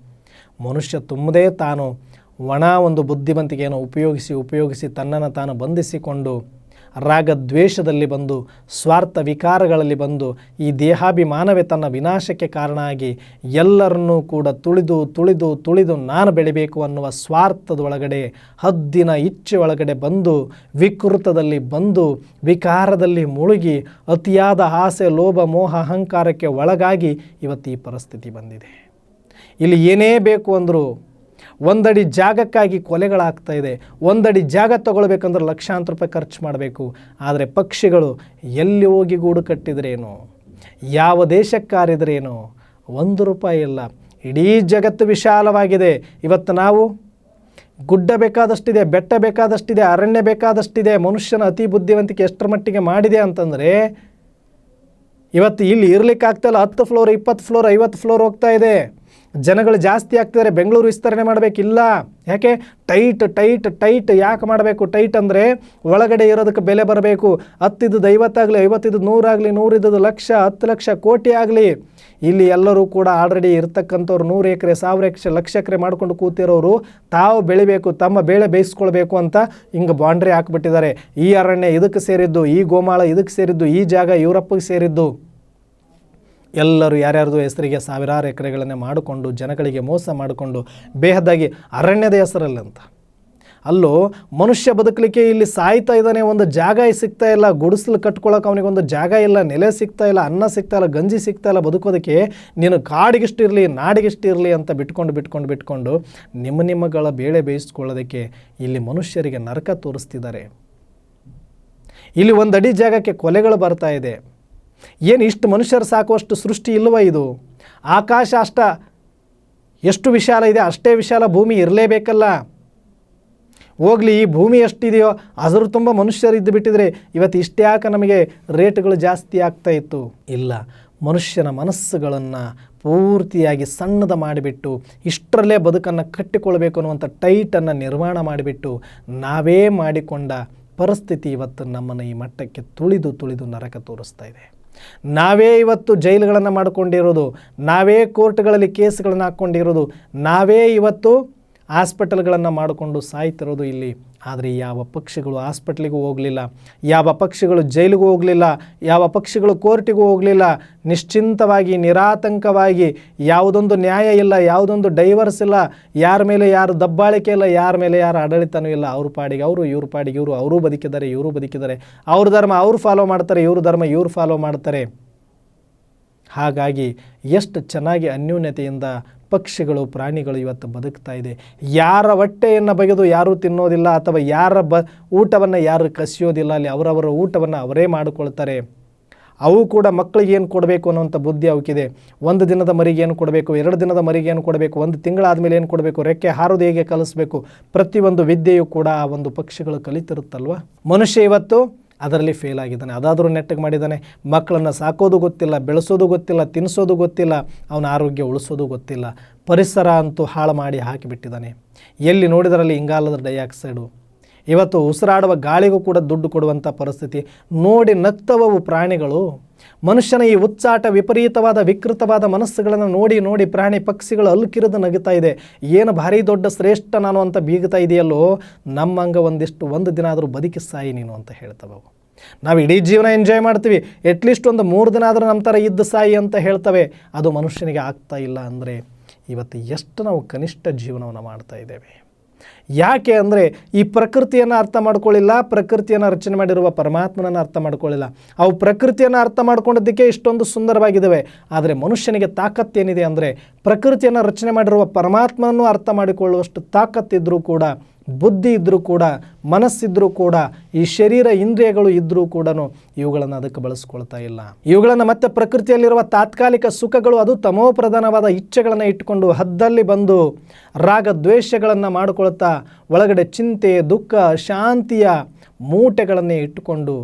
ಮನುಷ್ಯ ತುಂಬದೇ ತಾನು ಒಣ ಒಂದು ಬುದ್ಧಿವಂತಿಕೆಯನ್ನು ಉಪಯೋಗಿಸಿ ಉಪಯೋಗಿಸಿ ತನ್ನನ್ನು ತಾನು ಬಂಧಿಸಿಕೊಂಡು ರಾಗದ್ವೇಷದಲ್ಲಿ ಬಂದು, ಸ್ವಾರ್ಥ ವಿಕಾರಗಳಲ್ಲಿ ಬಂದು ಈ ದೇಹಾಭಿಮಾನವೇ ತನ್ನ ವಿನಾಶಕ್ಕೆ ಕಾರಣ ಆಗಿ ಎಲ್ಲರನ್ನೂ ಕೂಡ ತುಳಿದು ತುಳಿದು ತುಳಿದು ನಾನು ಬೆಳಿಬೇಕು ಅನ್ನುವ ಸ್ವಾರ್ಥದೊಳಗಡೆ ಹದ್ದಿನ ಇಚ್ಛೆ ಒಳಗಡೆ ಬಂದು, ವಿಕೃತದಲ್ಲಿ ಬಂದು, ವಿಕಾರದಲ್ಲಿ ಮುಳುಗಿ, ಅತಿಯಾದ ಆಸೆ, ಲೋಭ, ಮೋಹ, ಅಹಂಕಾರಕ್ಕೆ ಒಳಗಾಗಿ ಇವತ್ತು ಈ ಪರಿಸ್ಥಿತಿ ಬಂದಿದೆ. ಇಲ್ಲಿ ಏನೇ ಬೇಕು ಅಂದರೂ ಒಂದಡಿ ಜಾಗಕ್ಕಾಗಿ ಕೊಲೆಗಳಾಗ್ತಾ ಇದೆ. ಒಂದಡಿ ಜಾಗ ತಗೊಳ್ಬೇಕಂದ್ರೆ ಲಕ್ಷಾಂತರ ರೂಪಾಯಿ ಖರ್ಚು ಮಾಡಬೇಕು. ಆದರೆ ಪಕ್ಷಿಗಳು ಎಲ್ಲಿ ಹೋಗಿ ಗೂಡು ಕಟ್ಟಿದ್ರೇನು? ಯಾವ ದೇಶಕ್ಕಾರಿದ್ರೇನು? ಒಂದು ರೂಪಾಯಿ ಇಲ್ಲ. ಇಡೀ ಜಗತ್ತು ವಿಶಾಲವಾಗಿದೆ. ಇವತ್ತು ನಾವು ಗುಡ್ಡ ಬೇಕಾದಷ್ಟಿದೆ, ಬೆಟ್ಟ ಬೇಕಾದಷ್ಟಿದೆ, ಅರಣ್ಯ ಬೇಕಾದಷ್ಟಿದೆ, ಮನುಷ್ಯನ ಅತಿ ಬುದ್ಧಿವಂತಿಕೆ ಎಷ್ಟರ ಮಟ್ಟಿಗೆ ಮಾಡಿದೆ ಅಂತಂದರೆ ಇವತ್ತು ಇಲ್ಲಿ ಇರ್ಲಿಕ್ಕೆ ಇಲ್ಲ. ಹತ್ತು ಫ್ಲೋರ್ ಇಪ್ಪತ್ತು ಫ್ಲೋರ್ ಐವತ್ತು ಫ್ಲೋರ್ ಹೋಗ್ತಾ ಇದೆ. ಜನಗಳು ಜಾಸ್ತಿ ಆಗ್ತಿದ್ದಾರೆ. ಬೆಂಗಳೂರು ವಿಸ್ತರಣೆ ಮಾಡಬೇಕಿಲ್ಲ. ಯಾಕೆ? ಟೈಟ್ ಟೈಟ್ ಟೈಟ್ ಯಾಕೆ ಮಾಡಬೇಕು? ಟೈಟ್ ಅಂದರೆ ಒಳಗಡೆ ಇರೋದಕ್ಕೆ ಬೆಲೆ ಬರಬೇಕು. ಹತ್ತಿದ್ದು ಐವತ್ತಾಗಲಿ ಐವತ್ತಿದ್ದು ನೂರಾಗಲಿ ನೂರಿದ್ದು ಲಕ್ಷ, ಹತ್ತು ಲಕ್ಷ, ಕೋಟಿ ಆಗಲಿ. ಇಲ್ಲಿ ಎಲ್ಲರೂ ಕೂಡ ಆಲ್ರೆಡಿ ಇರ್ತಕ್ಕಂಥವ್ರು ನೂರು ಎಕರೆ, ಸಾವಿರ ಎಕರೆ, ಲಕ್ಷ ಎಕರೆ ಮಾಡ್ಕೊಂಡು ಕೂತಿರೋರು ತಾವು ಬೆಳಿಬೇಕು, ತಮ್ಮ ಬೇಳೆ ಬೇಯಿಸ್ಕೊಳ್ಬೇಕು ಅಂತ ಹಿಂಗೆ ಬಾಂಡ್ರಿ ಹಾಕ್ಬಿಟ್ಟಿದ್ದಾರೆ. ಈ ಅರಣ್ಯ ಇದಕ್ಕೆ ಸೇರಿದ್ದು, ಈ ಗೋಮಾಳ ಇದಕ್ಕೆ ಸೇರಿದ್ದು, ಈ ಜಾಗ ಯುವರಪ್ಪಿಗೆ ಸೇರಿದ್ದು. ಎಲ್ಲರೂ ಯಾರ್ಯಾರ್ದು ಹೆಸರಿಗೆ ಸಾವಿರಾರು ಎಕರೆಗಳನ್ನೇ ಮಾಡಿಕೊಂಡು, ಜನಗಳಿಗೆ ಮೋಸ ಮಾಡಿಕೊಂಡು ಬೇಹದಾಗಿ ಅರಣ್ಯದ ಹೆಸರಲ್ಲಂತ. ಅಲ್ಲೂ, ಮನುಷ್ಯ ಬದುಕಲಿಕ್ಕೆ ಇಲ್ಲಿ ಸಾಯ್ತಾ ಇದ್ದಾನೆ, ಒಂದು ಜಾಗ ಸಿಗ್ತಾ ಇಲ್ಲ, ಗುಡಿಸಲು ಕಟ್ಕೊಳ್ಳೋಕೆ ಅವನಿಗೆ ಒಂದು ಜಾಗ ಇಲ್ಲ, ನೆಲೆ ಸಿಗ್ತಾ ಇಲ್ಲ, ಅನ್ನ ಸಿಗ್ತಾ ಇಲ್ಲ, ಗಂಜಿ ಸಿಗ್ತಾ ಇಲ್ಲ, ಬದುಕೋದಕ್ಕೆ ನೀನು ಕಾಡಿಗಿಷ್ಟು ಇರಲಿ, ನಾಡಿಗಿಷ್ಟು ಇರಲಿ ಅಂತ ಬಿಟ್ಕೊಂಡು ಬಿಟ್ಕೊಂಡು ಬಿಟ್ಕೊಂಡು ನಿಮ್ಮ ನಿಮ್ಮಗಳ ಬೇಳೆ ಬೇಯಿಸ್ಕೊಳ್ಳೋದಕ್ಕೆ ಇಲ್ಲಿ ಮನುಷ್ಯರಿಗೆ ನರಕ ತೋರಿಸ್ತಿದ್ದಾರೆ. ಇಲ್ಲಿ ಒಂದು ಅಡಿ ಜಾಗಕ್ಕೆ ಕೊಲೆಗಳು ಬರ್ತಾ ಇದೆ. ಏನು ಇಷ್ಟು ಮನುಷ್ಯರು ಸಾಕುವಷ್ಟು ಸೃಷ್ಟಿ ಇಲ್ಲವ ಇದು? ಆಕಾಶ ಅಷ್ಟ ಎಷ್ಟು ವಿಶಾಲ ಇದೆ, ಅಷ್ಟೇ ವಿಶಾಲ ಭೂಮಿ ಇರಲೇಬೇಕಲ್ಲ. ಹೋಗಲಿ, ಈ ಭೂಮಿ ಎಷ್ಟಿದೆಯೋ ಅದರ ತುಂಬ ಮನುಷ್ಯರು ಇದ್ದು ಬಿಟ್ಟಿದ್ರೆ ಇವತ್ತು ಇಷ್ಟೇ ಯಾಕೆ ನಮಗೆ ರೇಟ್ಗಳು ಜಾಸ್ತಿ ಆಗ್ತಾ ಇತ್ತು? ಇಲ್ಲ, ಮನುಷ್ಯನ ಮನಸ್ಸುಗಳನ್ನು ಪೂರ್ತಿಯಾಗಿ ಸಣ್ಣದ ಮಾಡಿಬಿಟ್ಟು, ಇಷ್ಟರಲ್ಲೇ ಬದುಕನ್ನು ಕಟ್ಟಿಕೊಳ್ಬೇಕು ಅನ್ನುವಂಥ ಟೈಟನ್ನು ನಿರ್ಮಾಣ ಮಾಡಿಬಿಟ್ಟು, ನಾವೇ ಮಾಡಿಕೊಂಡ ಪರಿಸ್ಥಿತಿ ಇವತ್ತು ನಮ್ಮನ್ನು ಈ ಮಟ್ಟಕ್ಕೆ ತುಳಿದು ತುಳಿದು ನರಕ ತೋರಿಸ್ತಾ ಇದೆ. ನಾವೇ ಇವತ್ತು ಜೈಲುಗಳನ್ನು ಮಾಡಿಕೊಂಡಿರೋದು ನಾವೇ ಕೋರ್ಟ್ಗಳಲ್ಲಿ ಕೇಸ್ಗಳನ್ನು ಹಾಕ್ಕೊಂಡಿರೋದು ನಾವೇ ಇವತ್ತು ಹಾಸ್ಪಿಟಲ್ಗಳನ್ನು ಮಾಡಿಕೊಂಡು ಸಾಯ್ತಿರೋದು ಇಲ್ಲಿ. ಆದರೆ ಯಾವ ಪಕ್ಷಗಳು ಹಾಸ್ಪಿಟ್ಲಿಗೂ ಹೋಗಲಿಲ್ಲ, ಯಾವ ಪಕ್ಷಗಳು ಜೈಲಿಗೂ ಹೋಗಲಿಲ್ಲ, ಯಾವ ಪಕ್ಷಗಳು ಕೋರ್ಟಿಗೂ ಹೋಗಲಿಲ್ಲ, ನಿಶ್ಚಿಂತವಾಗಿ, ನಿರಾತಂಕವಾಗಿ, ಯಾವುದೊಂದು ನ್ಯಾಯ ಇಲ್ಲ, ಯಾವುದೊಂದು ಡೈವರ್ಸ್ ಇಲ್ಲ, ಯಾರ ಮೇಲೆ ಯಾರು ದಬ್ಬಾಳಿಕೆ ಇಲ್ಲ, ಯಾರ ಮೇಲೆ ಯಾರು ಆಡಳಿತನೂ ಇಲ್ಲ. ಅವ್ರ ಪಾಡಿಗೆ ಅವರು, ಇವ್ರ ಪಾಡಿಗೆ ಇವರು, ಅವರೂ ಬದುಕಿದ್ದಾರೆ, ಇವರು ಬದುಕಿದ್ದಾರೆ. ಅವ್ರ ಧರ್ಮ ಅವರು ಫಾಲೋ ಮಾಡ್ತಾರೆ, ಇವ್ರ ಧರ್ಮ ಇವ್ರು ಫಾಲೋ ಮಾಡ್ತಾರೆ. ಹಾಗಾಗಿ, ಎಷ್ಟು ಚೆನ್ನಾಗಿ ಅನ್ಯೂನ್ಯತೆಯಿಂದ ಪಕ್ಷಿಗಳು, ಪ್ರಾಣಿಗಳು ಇವತ್ತು ಬದುಕ್ತಾ ಇದೆ. ಯಾರ ಹೊಟ್ಟೆಯನ್ನು ಬಗೆದು ಯಾರೂ ತಿನ್ನೋದಿಲ್ಲ ಅಥವಾ ಯಾರ ಬ, ಊಟವನ್ನು ಯಾರು ಕಸಿಯೋದಿಲ್ಲ, ಅಲ್ಲಿ ಅವರವರ ಊಟವನ್ನು ಅವರೇ ಮಾಡಿಕೊಳ್ತಾರೆ. ಅವು ಕೂಡ ಮಕ್ಕಳಿಗೆ ಏನು ಕೊಡಬೇಕು ಅನ್ನೋಂಥ ಬುದ್ಧಿ ಅವಕ್ಕಿದೆ ಒಂದು ದಿನದ ಮರಿಗೆ ಏನು ಕೊಡಬೇಕು, ಎರಡು ದಿನದ ಮರಿಗೆ ಏನು ಕೊಡಬೇಕು, ಒಂದು ತಿಂಗಳಾದಮೇಲೆ ಏನು ಕೊಡಬೇಕು, ರೆಕ್ಕೆ ಹಾರೋದು ಹೇಗೆ ಕಲಿಸ್ಬೇಕು, ಪ್ರತಿಯೊಂದು ವಿದ್ಯೆಯು ಕೂಡ ಆ ಒಂದು ಪಕ್ಷಿಗಳು ಕಲಿತಿರುತ್ತಲ್ವ? ಮನುಷ್ಯ ಇವತ್ತು ಅದರಲ್ಲಿ ಫೇಲ್ ಆಗಿದ್ದಾನೆ. ಅದಾದರೂ ನೆಟ್ಟಗೆ ಮಾಡಿದ್ದಾನೆ. ಮಕ್ಕಳನ್ನು ಸಾಕೋದು ಗೊತ್ತಿಲ್ಲ, ಬೆಳೆಸೋದು ಗೊತ್ತಿಲ್ಲ ತಿನ್ನಿಸೋದು ಗೊತ್ತಿಲ್ಲ, ಅವನ ಆರೋಗ್ಯ ಉಳಿಸೋದು ಗೊತ್ತಿಲ್ಲ. ಪರಿಸರ ಅಂತೂ ಹಾಳು ಮಾಡಿ ಹಾಕಿಬಿಟ್ಟಿದ್ದಾನೆ. ಎಲ್ಲಿ ನೋಡಿದರಲ್ಲಿ ಇಂಗಾಲದ ಡೈಆಕ್ಸೈಡು. ಇವತ್ತು ಉಸಿರಾಡುವ ಗಾಳಿಗೂ ಕೂಡ ದುಡ್ಡು ಕೊಡುವಂಥ ಪರಿಸ್ಥಿತಿ. ನೋಡಿ ನಗ್ತವವು ಪ್ರಾಣಿಗಳು. ಮನುಷ್ಯನ ಈ ಉಚ್ಚಾಟ ವಿಪರೀತವಾದ ವಿಕೃತವಾದ ಮನಸ್ಸುಗಳನ್ನು ನೋಡಿ ನೋಡಿ ಪ್ರಾಣಿ ಪಕ್ಷಿಗಳು ಅಲ್ಕಿರಿದು ನಗುತ್ತಾ ಇದೆ. ಏನು ಭಾರಿ ದೊಡ್ಡ ಶ್ರೇಷ್ಠ ನಾನು ಅಂತ ಬೀಗ್ತಾ ಇದೆಯಲ್ಲೋ ನಮ್ಮಂಗ ಒಂದಿಷ್ಟು ಒಂದು ದಿನ ಆದರೂ ಬದುಕಿ ಸಾಯಿ ನೀನು ಅಂತ ಹೇಳ್ತವೆ ಅವು ನಾವು ಇಡೀ ಜೀವನ ಎಂಜಾಯ್ ಮಾಡ್ತೀವಿ. ಎಟ್ಲೀಸ್ಟ್ ಒಂದು ಮೂರು ದಿನ ಆದರೂ ನಮ್ಮ ಥರ ಇದ್ದು ಸಾಯಿ ಅಂತ ಹೇಳ್ತವೆ. ಅದು ಮನುಷ್ಯನಿಗೆ ಆಗ್ತಾ ಇಲ್ಲ ಅಂದರೆ ಇವತ್ತು ಎಷ್ಟು ನಾವು ಕನಿಷ್ಠ ಜೀವನವನ್ನು ಮಾಡ್ತಾ ಇದ್ದೇವೆ. ಯಾಕೆ ಅಂದರೆ ಈ ಪ್ರಕೃತಿಯನ್ನು ಅರ್ಥ ಮಾಡ್ಕೊಳ್ಳಿಲ್ಲ, ಪ್ರಕೃತಿಯನ್ನು ರಚನೆ ಮಾಡಿರುವ ಪರಮಾತ್ಮನನ್ನು ಅರ್ಥ ಮಾಡ್ಕೊಳ್ಳಿಲ್ಲ. ಅವು ಪ್ರಕೃತಿಯನ್ನು ಅರ್ಥ ಮಾಡ್ಕೊಂಡಿದ್ದಕ್ಕೆ ಇಷ್ಟೊಂದು ಸುಂದರವಾಗಿದ್ದಾವೆ. ಆದರೆ ಮನುಷ್ಯನಿಗೆ ತಾಕತ್ತೇನಿದೆ ಅಂದರೆ ಪ್ರಕೃತಿಯನ್ನು ರಚನೆ ಮಾಡಿರುವ ಪರಮಾತ್ಮನನ್ನು ಅರ್ಥ ಮಾಡಿಕೊಳ್ಳುವಷ್ಟು ತಾಕತ್ತಿದ್ದರೂ ಕೂಡ ಬುದ್ಧಿ ಇದ್ದರೂ ಕೂಡ, ಮನಸ್ಸಿದ್ರೂ ಕೂಡ, ಈ ಶರೀರ ಇಂದ್ರಿಯಗಳು ಇದ್ದರೂ ಕೂಡ ಇವುಗಳನ್ನು ಅದಕ್ಕೆ ಬಳಸ್ಕೊಳ್ತಾ ಇಲ್ಲ. ಇವುಗಳನ್ನು ಮತ್ತೆ ಪ್ರಕೃತಿಯಲ್ಲಿರುವ ತಾತ್ಕಾಲಿಕ ಸುಖಗಳು ಅದು ತಮೋಪ್ರಧಾನವಾದ ಇಚ್ಛೆಗಳನ್ನು ಇಟ್ಟುಕೊಂಡು ಹದ್ದಲ್ಲಿ ಬಂದು ರಾಗ ದ್ವೇಷಗಳನ್ನು ಮಾಡಿಕೊಳ್ತಾ ಒಳಗಡೆ ಚಿಂತೆ, ದುಃಖ, ಶಾಂತಿಯ ಮೂಟೆಗಳನ್ನೇ ಇಟ್ಟುಕೊಂಡು